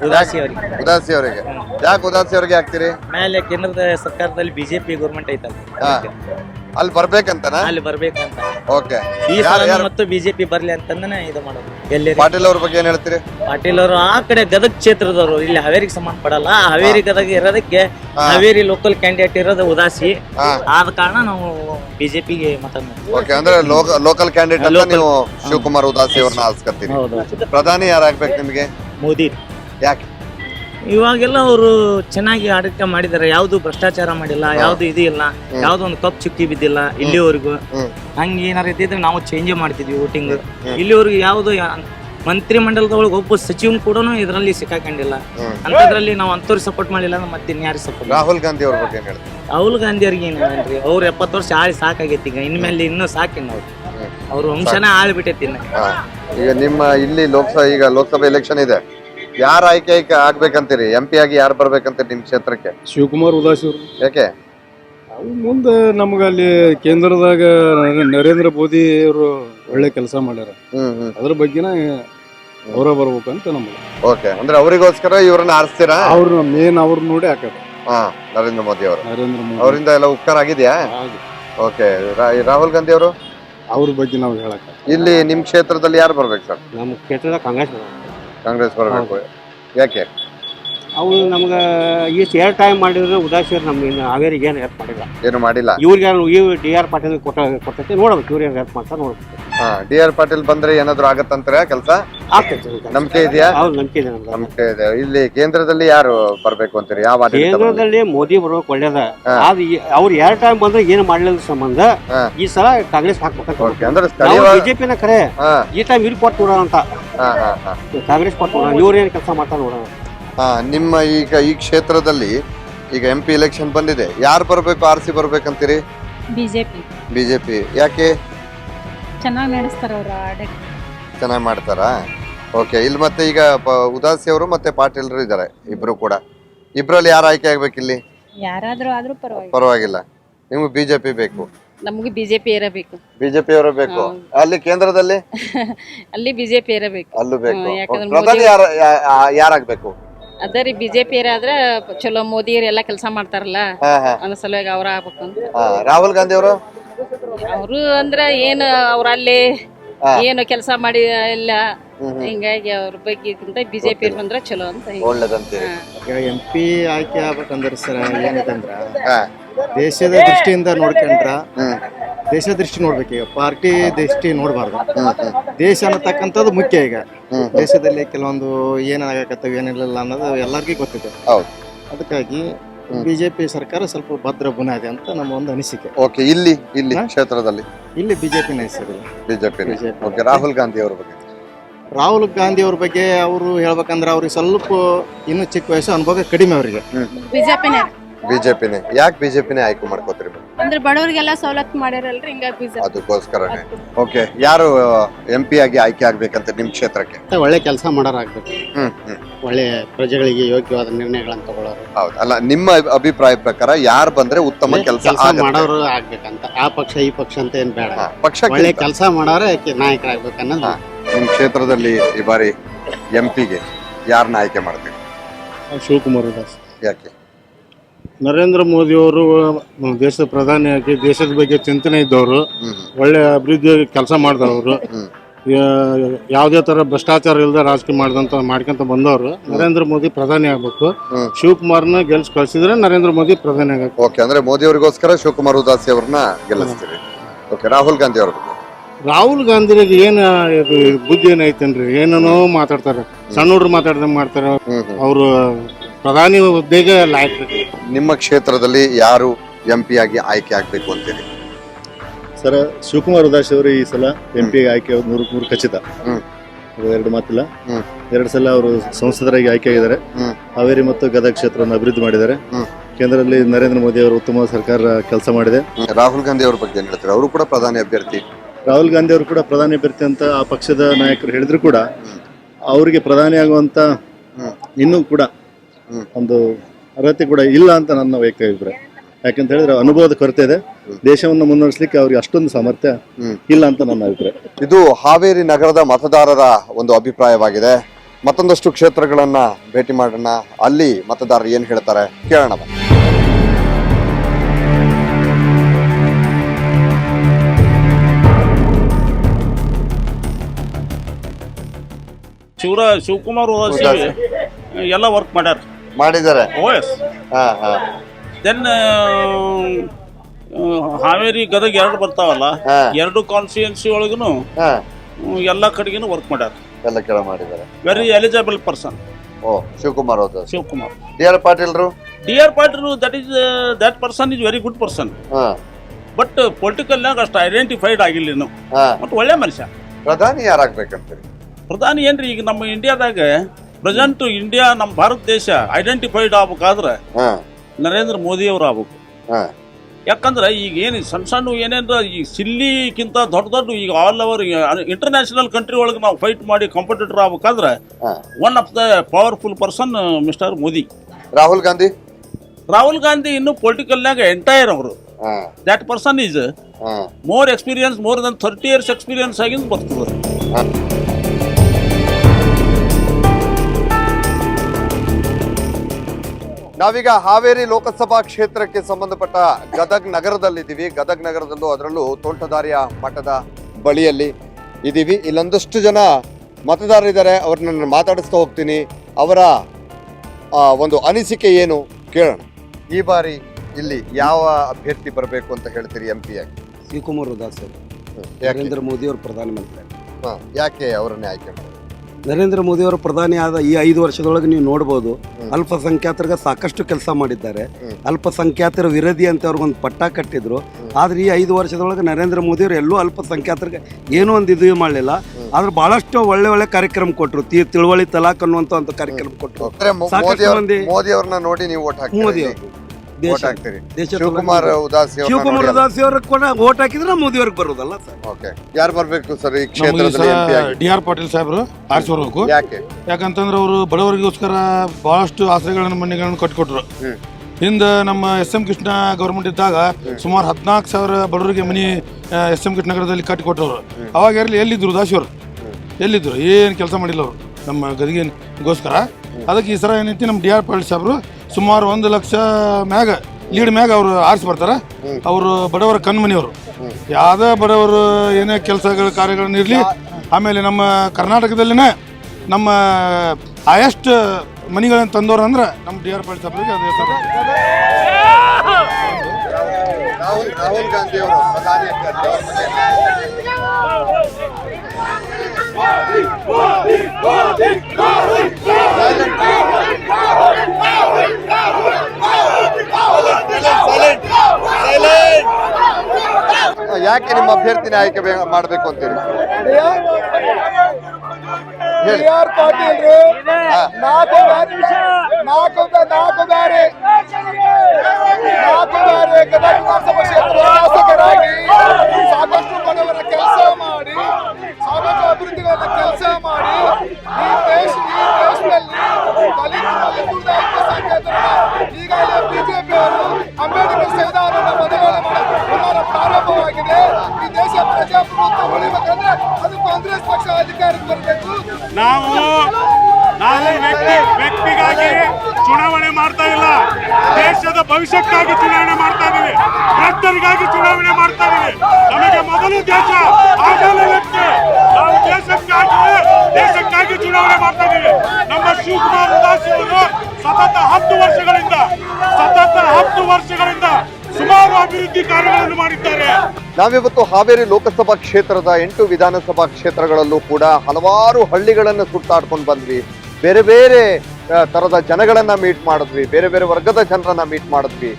ಉದಾಸಿ ಅವರಿಗೆ. ಉದಾಸಿ ಅವರಿಗೆ. ಯಾಕೆ ಉದಾಸಿ ಅವರಿಗೆ ಹಾಕ್ತಿರಿ? ಮೇಲೆ ಕೇಂದ್ರದ ಸರ್ಕಾರದಲ್ಲಿ ಬಿಜೆಪಿ ಗೌರ್ಮೆಂಟ್ ಐತಲ್ಲ ಹಾ. ಅಲ್ಲಿ ಬರ್ಬೇಕಂತನಾ? ಅಲ್ಲಿ ಬರ್ಬೇಕಂತ. ಓಕೆ ಈ ಯಾರು ಸಲ ಯಾರು ಮತ್ತು ಬಿಜೆಪಿ ಬರ್ಲಿ ಅಂತಂದನೆ ಇದು ಮಾಡೋದು. ಎಲ್ಲಿ ಪಾಟೀಲ್ ಅವ್ರ ಬಗ್ಗೆ ಏನ್ ಹೇಳ್ತೀರಿ? ಪಾಟೀಲ್ ಅವರು ಆ ಕಡೆ ಗದಗ ಕ್ಷೇತ್ರದವರು. ಇಲ್ಲಿ ಹಾವೇರಿಗೆ ಸಂಬಂಧ ಪಡಲ್ಲ. ಹಾವೇರಿ ಗದಗ ಇರೋದಕ್ಕೆ ಹಾವೇರಿ ಲೋಕಲ್ ಕ್ಯಾಂಡಿಡೇಟ್ ಇರೋದು ಉದಾಸಿ. ಹಾ. ಆದ ಕಾರಣ ನಾವು ಬಿಜೆಪಿಗೆ ಮತ ಮಾಡ್ತೀವಿ. ಓಕೆ ಅಂದ್ರೆ ಲೋಕಲ್ ಕ್ಯಾಂಡಿಡೇಟ್ ಅಂತ Local. ನೀವು ಶಿವಕುಮಾರ್ ಉದಾಸಿ ಅವ್ರನ್ನ ಆರಿಸ್ಕೊತೀರಿ ಹೌದು. ಪ್ರಧಾನಿ ಯಾರಾಗ್ಬೇಕು ನಿಮಗೆ? ಮೋದಿ. ಯಾಕೆ? ಇವಾಗೆಲ್ಲ ಅವರು ಚೆನ್ನಾಗಿ ಆಡಳಿತ ಮಾಡಿದ್ದಾರೆ ಯಾವ್ದು ಭ್ರಷ್ಟಾಚಾರ ಮಾಡಿಲ್ಲ ಯಾವ್ದು ಇದು ಇಲ್ಲ ಯಾವ್ದು ಒಂದು ಕಪ್ ಚುಕ್ಕಿ ಬಿದ್ದಿಲ್ಲ ಇಲ್ಲಿವರೆಗೂ. ಹಂಗ ಏನಾರ ಇದ್ದಿದ್ರೆ ನಾವು ಚೇಂಜ್ ಮಾಡ್ತಿದ್ವಿ ವೋಟಿಂಗ್ ಇಲ್ಲಿವರೆಗೂ ಯಾವ್ದು ಮಂತ್ರಿ ಮಂಡಲದೊಳಗೆ ಒಬ್ಬ ಸಚಿವ ಕೂಡ ಇದರಲ್ಲಿ ಸಿಕ್ಕಾಕೊಂಡಿಲ್ಲ. ಅಂತದ್ರಲ್ಲಿ ನಾವು ಅಂತವ್ರಿಗೆ ಸಪೋರ್ಟ್ ಮಾಡಿಲ್ಲ ಅಂದ್ರೆ ಮತ್ತೆ ಇನ್ಯಾರಿಗೆ ಸಪೋರ್ಟ್ ರಾಹುಲ್ ಗಾಂಧಿ ಅವ್ರ ಬಗ್ಗೆ ಏನ್ ರಾಹುಲ್ ಗಾಂಧಿ ಅವ್ರಿಗೆ ಏನೇನ್ರಿ ಅವ್ರು ಎಪ್ಪತ್ತು ವರ್ಷ ಆಳಿ ಸಾಕಾಗೈತಿ ಈಗ. ಇನ್ಮೇಲೆ ಇನ್ನೂ ಸಾಕಿನ ಅವ್ರು. ಅವ್ರ ವಂಶನೇ ಆಳ್ಬಿಟ್ಟೈತಿ ಈಗ ನಿಮ್ಮ ಇಲ್ಲಿ ಲೋಕಸಭಾ ಈಗ ಲೋಕಸಭೆ ಎಲೆಕ್ಷನ್ ಇದೆ. ಯಾರ ಆಯ್ಕೆ ಆಯ್ಕೆ ಆಗ್ಬೇಕಂತೀರಿ? ಎಂ ಪಿ ಆಗಿ ಯಾರು ಬರ್ಬೇಕಂತೀರಿ ನಿಮ್ ಕ್ಷೇತ್ರಕ್ಕೆ? ಶಿವಕುಮಾರ್ ಉದಾಸೂರ್ ಅವರು. ಯಾಕೆ? ಮುಂದೆ ನಮ್ಗೆ ಅಲ್ಲಿ ಕೇಂದ್ರದಾಗ ನರೇಂದ್ರ ಮೋದಿ ಅವರು ಒಳ್ಳೆ ಕೆಲಸ ಮಾಡ್ಯಾರ. ಹ್ಮ್ ಹ್ಮ್. ಅದ್ರ ಬಗ್ಗೆನ ಅವರ ಬರ್ಬೇಕಂತ ನಮ್ಗೆ. ಓಕೆ. ಅಂದ್ರೆ ಅವರಿಗೋಸ್ಕರ ಇವ್ರನ್ನ ಆರಿಸ್ತೀರಾ? ಅವ್ರ ಮೇನ್ ಅವ್ರ ನೋಡಿ ಹಾಕಿದ್ರು ಹಾ ನರೇಂದ್ರ ಮೋದಿ ಅವರು. ನರೇಂದ್ರ ಮೋದಿ. ಅವರಿಂದ ಎಲ್ಲ ಉಪಕಾರ ಆಗಿದ್ಯಾ? ಆಗಿದೆ. ಓಕೆ. ರಾಹುಲ್ ಗಾಂಧಿ ಅವರು? ಅವ್ರ ಬಗ್ಗೆ ನಾವು ಹೇಳಕ ಇಲ್ಲಿ ನಿಮ್ ಕ್ಷೇತ್ರದಲ್ಲಿ ಯಾರು ಬರ್ಬೇಕು ಸರ್? ನಮ್ಮ ಕ್ಷೇತ್ರದ ಕಾಂಗ್ರೆಸ್ ಕಾಂಗ್ರೆಸ್ ಬರ್ಬೇಕು. ಯಾಕೆ ಅವ್ರು ನಮ್ಗೆ ಈ ಎರಡು ಟೈಮ್ ಮಾಡಿದ್ರೆ ಉದಾಸೀರ್ ನಮ್ಗೆ ಇನ್ನು ಹಾವೇರಿಗೆ ಏನು ಹೆಲ್ಪ್ ಮಾಡಿಲ್ಲ. ಏನು ಮಾಡಿಲ್ಲ? ಇವ್ರಿಗೆ ಇವ್ ಡಿ ಆರ್ ಪಾಟೀಲ್ ಕೊಟ್ಟ ಕೊಟ್ಟೈತಿ ನೋಡ್ಬೇಕು ಇವ್ರು ಏನು ಹೆಲ್ಪ್ ಮಾಡ್ತಾರೆ ನೋಡ್ಬೇಕು. ಡಿ ಆರ್ ಪಾಟೀಲ್ ಬಂದ್ರೆ ಏನಾದ್ರು ಆಗತ್ತಂತಾರೆ ಕೆಲಸ? ಆಗ್ತೈತೆ ನಂಬಿಕೆ ಇದೆಯಾ? ಹೌದು ನಂಬಿಕೆ ಇದೆ ನಮ್ಗೆ ನಂಬಿಕೆ ಇದೆ. ಇಲ್ಲಿ ಕೇಂದ್ರದಲ್ಲಿ ಯಾರು ಬರ್ಬೇಕು ಅಂತೀರಿ? ಯಾವ ಆಡಳಿತ ಬರ್ಬೇಕು? ಕೇಂದ್ರದಲ್ಲಿ ಮೋದಿ ಬರ್ಬೇಕು ಒಳ್ಳೇದ. ಅದು ಆದ್ರೆ ಈ- ಅವ್ರು ಎರಡು ಟೈಮ್ ಬಂದ್ರೆ ಏನು ಮಾಡ್ಲಿಲ್ಲ ಸಂಬಂಧ ಹಾ. ಈ ಸಲ ಕಾಂಗ್ರೆಸ್ ಹಾಕ್ಬೇಕಂತ ಓಕೆ ಅಂದ್ರೆ ನಾವು ಸ್ಥಳೀಯವಾಗಿ ಬಿಜೆಪಿನ ಹಾ. ಈ ಟೈಮ್ ಇಲ್ಲಿ ಕೊಟ್ಟು ನೋಡೋಣ ಅಂತ. ಹಾ ಹಾ ಹಾ. ಕಾಂಗ್ರೆಸ್ ಕೊಟ್ಟು ನೋಡೋಣ ಇವ್ರು ಏನು ಕೆಲಸ ಮಾಡ್ತಾರೆ ನೋಡೋಣ ನಿಮ್ಮ ಈಗ ಈ ಕ್ಷೇತ್ರದಲ್ಲಿ ಈಗ ಎಂ ಪಿ ಎಲೆಕ್ಷನ್ ಬಂದಿದೆ. ಯಾರು ಬರಬೇಕು ಆರ್ ಸಿ ಬರ್ಬೇಕಂತೀರಿ? ಬಿಜೆಪಿ ಬಿಜೆಪಿ ಯಾಕೆ? ಚೆನ್ನಾಗಿ ನಡೆಸ್ತಾರೆ ಅವ್ರ ಆಡಳಿತ. ಚೆನ್ನಾಗಿ ಮಾಡ್ತಾರಾ? ಓಕೆ ಇಲ್ಲಿ ಮತ್ತೆ ಈಗ ಪ- ಉದಾಸಿ ಅವರು ಮತ್ತೆ ಪಾಟೀಲ್ರು ಇದ್ದಾರೆ ಇಬ್ರು ಕೂಡ. ಇಬ್ರಲ್ಲಿ ಯಾರು ಆಯ್ಕೆ ಆಗ್ಬೇಕು ಇಲ್ಲಿ? ಯಾರಾದ್ರೂ ಆದ್ರೂ ಪರವಾಗಿಲ್ಲ. ಪರವಾಗಿಲ್ಲ. ನಿಮ್ಗೆ ಬಿಜೆಪಿ ಬೇಕು. ನಮಗೆ ಬಿಜೆಪಿ ಇರಬೇಕು ಬಿಜೆಪಿ ಅವರು ಬೇಕು. ಅಲ್ಲಿ ಕೇಂದ್ರದಲ್ಲಿ? ಅಲ್ಲಿ ಬಿಜೆಪಿ ಇರಬೇಕು ಅಲ್ಲೂ ಬೇಕು. ಹ್ಮ್, ಯಾಕಂದ್ರೆ ಪ್ರಧಾನಿ ಮೋದಿ- ಯಾರ ಯಾ- ಯಾ- ಯಾರಾಗ್ಬೇಕು? ಅದೇ ರೀ ಬಿಜೆಪಿ ಆದ್ರೆ ಚಲೋ ಮೋದಿ ಎಲ್ಲ ಕೆಲಸ ಮಾಡ್ತಾರಲ್ಲ ಹಾ ಹಾ ಅನ್ನೋ ಸಲುವಾಗಿ ಅವ್ರ ಆಗ್ಬೇಕು ಅಂತ ಹಾ ರಾಹುಲ್ ಗಾಂಧಿ ಅವರು ಅವರು ಅಂದ್ರೆ ಏನು ಅವ್ರ ಅಲ್ಲಿ. ಏನು ಕೆಲಸ ಮಾಡಿ ಇಲ್ಲ. ಹಿಂಗಾಗಿ ಅವ್ರ ಬಗ್ಗೆ ಬಿಜೆಪಿ ಬಂದ್ರೆ ಚಲೋ ಅಂತ ಹಿಂಗೆ. ಒಳ್ಳೇದಂತೀರಿ ಹಾ. ಎಂ ಪಿ ಆಯ್ಕೆ ಆಗ್ಬೇಕಂದ್ರೆ ಸರ್ ಏನಿದೆ ಹಾ ದೇಶದ ದೃಷ್ಟಿಯಿಂದ ನೋಡ್ಕೊಂಡ್ರ ಹ್ಮ್ ದೇಶ ದೃಷ್ಟಿ ನೋಡ್ಬೇಕು ಈಗ. ಪಾರ್ಟಿ ದೃಷ್ಟಿ ನೋಡಬಾರ್ದು. ದೇಶ ಅನ್ನತಕ್ಕಂಥದ್ದು ಮುಖ್ಯ ಈಗ. ದೇಶದಲ್ಲಿ ಕೆಲವೊಂದು ಏನಾಗಕತ್ತವ ಏನಿಲ್ಲ ಅನ್ನೋದು ಎಲ್ಲರಿಗೂ ಗೊತ್ತಿದೆ. ಹೌದು. ಅದಕ್ಕಾಗಿ. ಬಿಜೆಪಿ ಸರ್ಕಾರ ಸ್ವಲ್ಪ ಭದ್ರ ಬುನಾದಿ ಅಂತ ನಮ್ಮ ಒಂದು ಅನಿಸಿಕೆ. ಓಕೆ ಇಲ್ಲಿ ಇಲ್ಲಿ? ಕ್ಷೇತ್ರದಲ್ಲಿ? ಇಲ್ಲಿ ಬಿಜೆಪಿನ ಹೆಸರು. ಬಿಜೆಪಿ. ಓಕೆ ರಾಹುಲ್ ಗಾಂಧಿ ಅವ್ರ ಬಗ್ಗೆ. ರಾಹುಲ್ ಗಾಂಧಿ ಅವ್ರ ಬಗ್ಗೆ ಅವರು ಹೇಳ್ಬೇಕಂದ್ರೆ ಅವ್ರಿಗೆ ಸ್ವಲ್ಪ ಇನ್ನೂ ಚಿಕ್ಕ ವಯಸ್ಸು ಅನುಭವ ಕಡಿಮೆ ಅವರಿಗೆ. ಬಿಜೆಪಿನೇ. ಬಿಜೆಪಿನೇ. ಯಾಕೆ ಬಿಜೆಪಿನೇ ಆಯ್ಕೆ ಮಾಡ್ಕೋತೀರಿ ಮೇಡಮ್? ಅಂದ್ರೆ ಬಡವರಿಗೆಲ್ಲ ಸವಲತ್ತು ಮಾಡ್ಯಾರಲ್ರಿ ಹಿಂಗಾಗಿ ಬಿಜೆಪಿ. ಅದಕ್ಕೋಸ್ಕರನೇ ಓಕೆ ಯಾರು ಎಂ ಪಿ ಆಗಿ ಆಯ್ಕೆ ಆಗ್ಬೇಕಂತ ನಿಮ್ ಕ್ಷೇತ್ರಕ್ಕೆ? ಒಳ್ಳೆ ಕೆಲಸ ಮಾಡೋರಾಗ್ಬೇಕು. ಹ್ಮ್ ಹ್ಮ್. ಒಳ್ಳೆ ಪ್ರಜೆಗಳಿಗೆ ಯೋಗ್ಯವಾದ ನಿರ್ಣಯಗಳನ್ನು ತಗೊಳ್ಳೋರು. ಹೌದು ಅಲ್ಲ ನಿಮ್ಮ ಅಭಿಪ್ರಾಯ ಪ್ರಕಾರ ಯಾರು ಬಂದ್ರೆ ಉತ್ತಮ ಕೆಲಸ ಕೆಲಸ ಮಾಡೋರು ಆಗ್ಬೇಕಂತ. ಆ ಪಕ್ಷ ಈ ಪಕ್ಷ ಅಂತ ಏನ್ ಬೇಡ. ಪಕ್ಷ ಒಳ್ಳೆ ಕೆಲಸ ಮಾಡೋರೆ ನಾಯಕರಾಗ್ಬೇಕು ಅನ್ನೋದು. ನಿಮ್ ಕ್ಷೇತ್ರದಲ್ಲಿ ಈ ಬಾರಿ ಎಂ ಪಿಗೆ ಯಾರನ್ನ ಆಯ್ಕೆ ಮಾಡ್ತೀರಿ? ಶಿವಕುಮಾರ್ ದಾಸ್ ಯಾಕೆ? ನರೇಂದ್ರ ಮೋದಿ ಅವರು ದೇಶದ ಪ್ರಧಾನಿಯಾಗಿ ದೇಶದ ಬಗ್ಗೆ ಚಿಂತನೆ ಇದ್ದವರು ಒಳ್ಳೆ ಅಭಿವೃದ್ಧಿ ಕೆಲಸ ಮಾಡಿದವರು. ಯಾವುದೇ ತರ ಭ್ರಷ್ಟಾಚಾರ ಇಲ್ಲದೆ ರಾಜಕೀಯ ಮಾಡ್ದಂತ ಮಾಡ್ಕೊಂತ ಬಂದವರು ನರೇಂದ್ರ ಮೋದಿ ಪ್ರಧಾನಿ ಆಗ್ಬೇಕು. ಶಿವಕುಮಾರ್ನ ಗೆಲ್ಸ್ ಕಳ್ಸಿದ್ರೆ ನರೇಂದ್ರ ಮೋದಿ ಪ್ರಧಾನಿ ಆಗಬೇಕು. ಓಕೆ ಅಂದ್ರೆ ಮೋದಿ ಅವರಿಗೋಸ್ಕರ ಶಿವಕುಮಾರ್ ಉದಾಸಿ ಅವ್ರನ್ನ ಗೆಲ್ಲಿಸ್ತೀರಿ. ಓಕೆ ರಾಹುಲ್ ಗಾಂಧಿ ಅವ್ರ ರಾಹುಲ್ ಗಾಂಧಿಗೆ ಏನ್ ಬುದ್ಧಿ ಏನೈತೇನ್ರಿ ಏನೇನೋ ಮಾತಾಡ್ತಾರೆ. ಸಣ್ಣ ಹುಡ್ರು ಮಾತಾಡ್ದಂಗೆ ಮಾಡ್ತಾರೆ. ಅವರು ಪ್ರಧಾನಿ ಹುದ್ದೆಗೆ ಲಾಯಕ್ ನಿಮ್ಮ ಕ್ಷೇತ್ರದಲ್ಲಿ ಯಾರು ಎಂ ಪಿ ಆಗಿ ಆಯ್ಕೆ ಆಗಬೇಕು ಅಂತೇಳಿ ಸರ್ ಶಿವಕುಮಾರ್ ಉದಾಸ್ ಅವರು ಈ ಸಲ ಎಂ ಪಿ ಆಯ್ಕೆ ನೂರು ಮೂರು ಖಚಿತ. ಹ್ಮ್. ಅದು ಎರಡು ಮಾತಿಲ್ಲ. ಹ್ಮ್. ಎರಡು ಸಲ ಅವರು ಸಂಸದರಾಗಿ ಆಯ್ಕೆ ಆಗಿದ್ದಾರೆ. ಹ್ಮ್. ಹಾವೇರಿ ಮತ್ತು ಗದಗ ಕ್ಷೇತ್ರವನ್ನು ಅಭಿವೃದ್ಧಿ ಮಾಡಿದ್ದಾರೆ. ಹ್ಮ್. ಕೇಂದ್ರದಲ್ಲಿ ನರೇಂದ್ರ ಮೋದಿ ಅವರು ಉತ್ತಮ ಸರ್ಕಾರ ಕೆಲಸ ಮಾಡಿದೆ. ರಾಹುಲ್ ಗಾಂಧಿ ಅವರ ಬಗ್ಗೆ ಹೇಳ್ತಾರೆ ಹೇಳ್ತೀರಿ? ಅವರು ಕೂಡ ಪ್ರಧಾನಿ ಅಭ್ಯರ್ಥಿ. ರಾಹುಲ್ ಗಾಂಧಿ ಅವರು ಕೂಡ ಪ್ರಧಾನಿ ಅಭ್ಯರ್ಥಿ ಅಂತ ಆ ಪಕ್ಷದ ನಾಯಕರು ಹೇಳಿದ್ರು ಕೂಡ ಅವರಿಗೆ ಪ್ರಧಾನಿ ಆಗುವಂತ ಇನ್ನೂ ಕೂಡ. ಒಂದು ಅರ್ಹತೆ ಕೂಡ ಇಲ್ಲ ಅಂತ ನನ್ನ ವೈಯಕ್ತಿಕ ಅಭಿಪ್ರಾಯ. ಯಾಕಂತ ಹೇಳಿದ್ರೆ ಅನುಭವದ ಕೊರತೆ ಇದೆ. ದೇಶವನ್ನು ಮುನ್ನಡೆಸಲಿಕ್ಕೆ ಅವ್ರಿಗೆ ಅಷ್ಟೊಂದು ಸಾಮರ್ಥ್ಯ. ಇಲ್ಲ ಅಂತ ನನ್ನ ಅಭಿಪ್ರಾಯ. ಇದು ಹಾವೇರಿ ನಗರದ ಮತದಾರರ ಒಂದು ಅಭಿಪ್ರಾಯವಾಗಿದೆ. ಮತ್ತೊಂದಷ್ಟು ಕ್ಷೇತ್ರಗಳನ್ನ ಭೇಟಿ ಮಾಡೋಣ. ಅಲ್ಲಿ ಮತದಾರರು ಏನ್ ಹೇಳ್ತಾರೆ? ಕೇಳೋಣ ಶಿವರಾಜ್ ಶಿವರ ಶಿವಕುಮಾರ್ ಎಲ್ಲ ವರ್ಕ್ ಮಾಡ್ಯಾರ. ಮಾಡಿದ್ದಾರೆ. ಓ ಎಸ್ ಹಾ. ಹಾ ದೆನ್ ಹಾವೇರಿ ಗದಗ ಎರಡು ಬರ್ತಾವಲ್ಲ ಹಾ. ಎರಡು ಕಾನ್ಸ್ಟಿಟ್ಯೂನ್ಸಿ ಒಳಗೂ ಹಾ. ಎಲ್ಲ ಕಡೆಗೂ ವರ್ಕ್ ಮಾಡ್ಯಾರ. ಎಲ್ಲ ಕೆಳ ಮಾಡಿದ್ದಾರೆ. Very eligible person O Shivakumar Shivakumar. D R ಪಾಟೀಲ್ರು D R Patil that is that person is very good person ಹಾ. ಬಟ್ ಪೊಲಿಟಿಕಲ್ನಾಗ ಅಷ್ಟು ಐಡೆಂಟಿಫೈಡ್ ಆಗಿಲ್ಲ ಇನ್ನು ಹಾ. ಮತ್ತು ಒಳ್ಳೆ ಮನುಷ್ಯ. ಪ್ರಧಾನಿ ಯಾರಾಗ್ಬೇಕಂತೀರಿ? ಪ್ರಧಾನಿ ಏನ್ರಿ ಈಗ ನಮ್ಮ ಇಂಡಿಯಾದಾಗ ಪ್ರೆಸೆಂಟ್ ಇಂಡಿಯಾ ನಮ್ಮ ಭಾರತ ದೇಶ ಐಡೆಂಟಿಫೈಡ್ ಆಗ್ಬೇಕಾದ್ರೆ ನರೇಂದ್ರ ಮೋದಿ ಅವರು ಆಗ್ಬೇಕು ಯಾಕಂದ್ರೆ ಈಗ ಏನು ಸಣ್ಣ ಸಣ್ಣ ಏನೇನ್ರ ಈ ಸಿಲ್ಲಿಕ್ಕಿಂತ ದೊಡ್ಡ ದೊಡ್ಡ ಈಗ ಆಲ್ ಓವರ್ ಇಂಟರ್ನ್ಯಾಷನಲ್ ಕಂಟ್ರಿ ಒಳಗೆ ನಾವು ಫೈಟ್ ಮಾಡಿ ಕಾಂಪಿಟೇಟರ್ ಆಗ್ಬೇಕಾದ್ರೆ. One of the powerful person mister Modi. Rahul Gandhi? Rahul Gandhi ಇನ್ನು ಪೊಲಿಟಿಕಲ್ನಾಗ ಎಂಟೈರ್ ಅವರು. That person is more experience more than thirty years experience ಆಗಿಂದ ಬರ್ತದೆ. ನಾವೀಗ ಹಾವೇರಿ ಲೋಕಸಭಾ ಕ್ಷೇತ್ರಕ್ಕೆ ಸಂಬಂಧಪಟ್ಟ ಗದಗ್ ನಗರದಲ್ಲಿದ್ದೀವಿ. ಗದಗ್ ನಗರದಲ್ಲೂ ಅದರಲ್ಲೂ ತೋಂಟದಾರ್ಯ ಮಠದ ಬಳಿಯಲ್ಲಿ ಇದ್ದೀವಿ. ಇಲ್ಲೊಂದಷ್ಟು ಜನ ಮತದಾರರಿದ್ದಾರೆ ಅವ್ರನ್ನ ನಾನು ಮಾತಾಡಿಸ್ತಾ ಹೋಗ್ತೀನಿ. ಅವರ ಒಂದು ಅನಿಸಿಕೆ ಏನು ಕೇಳೋಣ. ಈ ಬಾರಿ ಇಲ್ಲಿ ಯಾವ ಅಭ್ಯರ್ಥಿ ಬರಬೇಕು ಅಂತ ಹೇಳ್ತೀರಿ ಎಂ ಪಿ ಆಗಿ? ಶಿವಕುಮಾರ್ ಉದಾಸ್ ನರೇಂದ್ರ ಮೋದಿ ಅವರು ಪ್ರಧಾನಮಂತ್ರಿ ಹಾ, ಯಾಕೆ ಅವರನ್ನೇ ಆಯ್ಕೆ ಮಾಡಿ ನರೇಂದ್ರ ಮೋದಿ ಅವರು ಪ್ರಧಾನಿ ಆದ ಈ ಐದು ವರ್ಷದೊಳಗೆ ನೀವು ನೋಡ್ಬೋದು ಹ್ಮ್. ಅಲ್ಪಸಂಖ್ಯಾತರಿಗೆ ಸಾಕಷ್ಟು ಕೆಲಸ ಮಾಡಿದ್ದಾರೆ. ಅಲ್ಪಸಂಖ್ಯಾತರ ವಿರೋಧಿ ಅಂತ ಅವ್ರಿಗೊಂದು ಪಟ್ಟ ಕಟ್ಟಿದ್ರು. ಆದ್ರೆ ಈ ಐದು ವರ್ಷದೊಳಗೆ ನರೇಂದ್ರ ಮೋದಿ ಅವರು ಎಲ್ಲೂ ಅಲ್ಪಸಂಖ್ಯಾತರಿಗೆ ಏನೂ ಒಂದು ಇದು ಮಾಡಲಿಲ್ಲ. ಆದ್ರೆ ಬಹಳಷ್ಟು ಒಳ್ಳೆ ಒಳ್ಳೆ ಕಾರ್ಯಕ್ರಮ ಕೊಟ್ಟರು ತಿ ತಿಳುವಳಿ ತಲಾಖ್ ಅನ್ನುವಂತ ಒಂದು ಕಾರ್ಯಕ್ರಮ ಕೊಟ್ಟರು ಮೋದಿ ನೋಡಿ ನೀವು ಮೋದಿ ಇಲ್ಲಿ? ಅವರು ಹಾಕ್ತೀರಿ. ದೇಶ ಶಿವಕುಮಾರ್ ಉದಾಸಿ ಅವ್ರನ್ನ ಶಿವಕುಮಾರ್ ನೋಡಿ ಅಲ್ಲ? ಉದಾಸಿ ಅವ್ರಿಗೆ ಕೂಡ ಓಟ್ ಹಾಕಿದ್ರೆ ಮೋದಿ ಅವ್ರಿಗೆ ಬರೋದಲ್ಲ ಸರ್. ಓಕೆ. ಯಾರು ಬರ್ಬೇಕು ಸರ್ ಈ ಕ್ಷೇತ್ರದಲ್ಲಿ ಎಂ ಆಗಿ? ಡಿ ಆರ್ ಪಾಟೀಲ್ ಸಾಹೇಬರು ಆರಿಸ್ಬರ್ಬೇಕು ಯಾಕೆ? ಯಾಕಂತಂದ್ರೆ ಅವರು ಬಡವರಿಗೋಸ್ಕರ ಬಹಳಷ್ಟು ಆಸರೆಗಳನ್ನು ಮನೆಗಳನ್ನು ಕಟ್ಟಿಕೊಟ್ರು ಹ್ಮ್. ಹಿಂದೆ ನಮ್ಮ ಎಸ್ ಎಂ ಕೃಷ್ಣ ಗೌರ್ಮೆಂಟ್ ಇದ್ದಾಗ ಸುಮಾರು ಹದಿನಾಲ್ಕು ಸಾವಿರ ಬಡವರಿಗೆ ಮನೆ ಎಸ್ ಎಂ ಕೃಷ್ಣ ನಗರದಲ್ಲಿ ಕಟ್ಟಿಕೊಟ್ಟರು ಅವಾಗ ಇರಲಿ ಎಲ್ಲಿದ್ರು ದಾಸಿಯವರು ಎಲ್ಲಿದ್ರು? ಏನು ಕೆಲಸ ಮಾಡಿಲ್ಲ ಅವರು? ನಮ್ಮ ಗದಿಗೆಗೋಸ್ಕರ. ಅದಕ್ಕೆ ಈ ಸರ ಏನೈತಿ ನಮ್ಮ ಡಿ ಆರ್ ಪಾಟೀಲ್ ಸಾಹೇಬರು ಸುಮಾರು ಒಂದು ಲಕ್ಷ ಮ್ಯಾಗ ಲೀಡ್ ಮ್ಯಾಗ ಅವರು ಆರಿಸಿ ಬರ್ತಾರೆ. ಅವರು ಬಡವರ ಕಣ್ಮನಿಯವರು. ಯಾವುದೇ ಬಡವರು ಏನೇ ಕೆಲಸಗಳು, ಕಾರ್ಯಗಳನ್ನು ಇರಲಿ, ಆಮೇಲೆ ನಮ್ಮ ಕರ್ನಾಟಕದಲ್ಲಿನೇ ನಮ್ಮ ಹೈಯೆಸ್ಟ್ ಮನಿಗಳನ್ನು ತಂದವರು ಅಂದ್ರೆ ನಮ್ಮ ಡಿ ಆರ್ ಪಾಟೀಲ್ ಸಾಬ್ರಿಗೆ ಅದು ರಾಹುಲ್ ಗಾಂಧಿ ಅವರು ಪ್ರಧಾನಿ ಅವ್ರ ಬಗ್ಗೆ ಯಾಕೆ ನಿಮ್ಮ ಅಭ್ಯರ್ಥಿನ ಆಯ್ಕೆ ಮಾಡಬೇಕು ಅಂತೀರಿ? ಹೇಳಿ. ನಾಲ್ಕು ಬಾರಿ ನಾಲ್ಕು ನಾಲ್ಕು ಬಾರಿ ನಾಲ್ಕು ಬಾರಿ ಗದಗ ವಿಧಾನಸಭಾ ಕ್ಷೇತ್ರದ ಶಾಸಕರಾಗಿ ಸಾಕಷ್ಟು ಬಡವರ ಕೆಲಸ ಮಾಡಿ ಸಾಕಷ್ಟು ಅಭಿವೃದ್ಧಿಗಳ ಕೆಲಸ ಮಾಡಿ ಈ ದೇಶ ಈ ದೇಶದಲ್ಲಿ ದಲಿತ ಹಿಂದುಳಿದ ಅಲ್ಪಸಂಖ್ಯಾತರನ್ನ ಈಗಾಗಲೇ ಬಿಜೆಪಿ ಅವರು ಅಂಬೇಡ್ಕರ್ ಸಂವಿಧಾನವನ್ನು ಬದಲಾವಣೆ ಮಾಡೋ ಹುನ್ನಾರ ಪ್ರಾರಂಭವಾಗಿದೆ ಈ ದೇಶ ಪ್ರಜಾಪ್ರಭುತ್ವ ಉಳಿಬೇಕಂದ್ರೆ ಅದು ಕಾಂಗ್ರೆಸ್ ಪಕ್ಷ ಅಧಿಕಾರಕ್ಕೆ ಬರಬೇಕು ನಾವು ನಾವು ವ್ಯಕ್ತಿ ವ್ಯಕ್ತಿಗಾಗಿ ಚುನಾವಣೆ ಮಾಡ್ತಾ ಇಲ್ಲ. ದೇಶದ ಭವಿಷ್ಯಕ್ಕಾಗಿ ಚುನಾವಣೆ ಮಾಡ್ತಾ ಇದ್ದೀವಿ ಭಕ್ತರಿಗಾಗಿ ಚುನಾವಣೆ ಮಾಡ್ತಾ ಇದ್ದೀವಿ ನಮಗೆ ಮೊದಲು ದೇಶ ಆಮೇಲೆ ನಾವು ದೇಶಕ್ಕಾಗಿ ದೇಶಕ್ಕಾಗಿ ಚುನಾವಣೆ ಮಾಡ್ತಾ ಇದ್ದೀವಿ ನಮ್ಮ ಶಿವಕುಮಾರ್ ಉದಾಸಿ ಅವರು ಸತತ ಹತ್ತು ವರ್ಷಗಳಿಂದ, ಸತತ ಹತ್ತು ವರ್ಷಗಳಿಂದ ಸುಮಾರು ಅಭಿವೃದ್ಧಿ ಕಾರ್ಯಗಳನ್ನು ಮಾಡಿದ್ದಾರೆ. ನಾವಿವತ್ತು ಹಾವೇರಿ ಲೋಕಸಭಾ ಕ್ಷೇತ್ರದ ಎಂಟು ವಿಧಾನಸಭಾ ಕ್ಷೇತ್ರಗಳಲ್ಲೂ ಕೂಡ ಹಲವಾರು ಹಳ್ಳಿಗಳನ್ನು ಸುತ್ತಾಡ್ಕೊಂಡು ಬಂದ್ವಿ. ಬೇರೆ ಬೇರೆ ತರದ ಜನಗಳನ್ನ ಮೀಟ್ ಮಾಡಿದ್ವಿ. ಬೇರೆ ಬೇರೆ ವರ್ಗದ ಜನರನ್ನ ಮೀಟ್ ಮಾಡಿದ್ವಿ.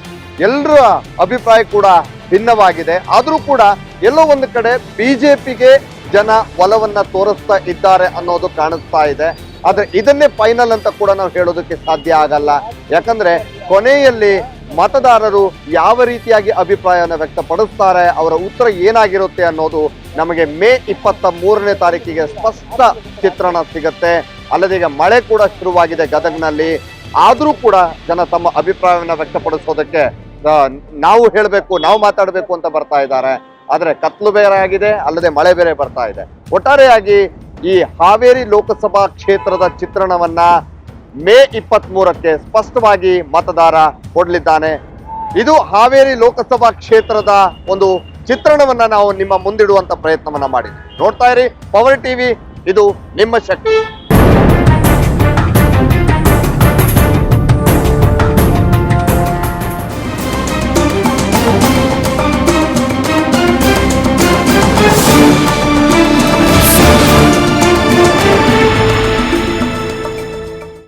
ಎಲ್ಲರ ಅಭಿಪ್ರಾಯ ಕೂಡ ಭಿನ್ನವಾಗಿದೆ. ಆದರೂ ಕೂಡ ಎಲ್ಲೋ ಒಂದು ಕಡೆ ಬಿಜೆಪಿಗೆ ಜನ ಒಲವನ್ನ ತೋರಿಸ್ತಾ ಇದ್ದಾರೆ ಅನ್ನೋದು ಕಾಣಿಸ್ತಾ ಇದೆ. ಆದ್ರೆ ಇದನ್ನೇ ಫೈನಲ್ ಅಂತ ಕೂಡ ನಾವು ಹೇಳೋದಕ್ಕೆ ಸಾಧ್ಯ ಆಗಲ್ಲ. ಯಾಕಂದ್ರೆ ಕೊನೆಯಲ್ಲಿ ಮತದಾರರು ಯಾವ ರೀತಿಯಾಗಿ ಅಭಿಪ್ರಾಯವನ್ನು ವ್ಯಕ್ತಪಡಿಸ್ತಾರೆ, ಅವರ ಉತ್ತರ ಏನಾಗಿರುತ್ತೆ ಅನ್ನೋದು ನಮಗೆ ಮೇ ಇಪ್ಪತ್ತ ಮೂರನೇ ತಾರೀಕಿಗೆ ಸ್ಪಷ್ಟ ಚಿತ್ರಣ ಸಿಗುತ್ತೆ. ಅಲ್ಲದೆ ಈಗ ಮಳೆ ಕೂಡ ಶುರುವಾಗಿದೆ ಗದಗ್ನಲ್ಲಿ. ಆದರೂ ಕೂಡ ಜನ ತಮ್ಮ ಅಭಿಪ್ರಾಯವನ್ನು ವ್ಯಕ್ತಪಡಿಸೋದಕ್ಕೆ ನಾವು ಹೇಳಬೇಕು, ನಾವು ಮಾತಾಡಬೇಕು ಅಂತ ಬರ್ತಾ ಇದ್ದಾರೆ. ಆದರೆ ಕತ್ಲು ಬೇರೆ ಆಗಿದೆ, ಅಲ್ಲದೆ ಮಳೆ ಬೇರೆ ಬರ್ತಾ ಇದೆ. ಒಟ್ಟಾರೆಯಾಗಿ ಈ ಹಾವೇರಿ ಲೋಕಸಭಾ ಕ್ಷೇತ್ರದ ಚಿತ್ರಣವನ್ನ ಮೇ ಇಪ್ಪತ್ತ್ ಮೂರಕ್ಕೆ ಸ್ಪಷ್ಟವಾಗಿ ಮತದಾರ ಕೊಡಲಿದ್ದಾನೆ. ಇದು ಹಾವೇರಿ ಲೋಕಸಭಾ ಕ್ಷೇತ್ರದ ಒಂದು ಚಿತ್ರಣವನ್ನ ನಾವು ನಿಮ್ಮ ಮುಂದಿಡುವಂತ ಪ್ರಯತ್ನವನ್ನ ಮಾಡಿದ್ವಿ. ನೋಡ್ತಾ ಇರಿ ಪವರ್ ಟಿವಿ ಇದು ನಿಮ್ಮ ಶಕ್ತಿ.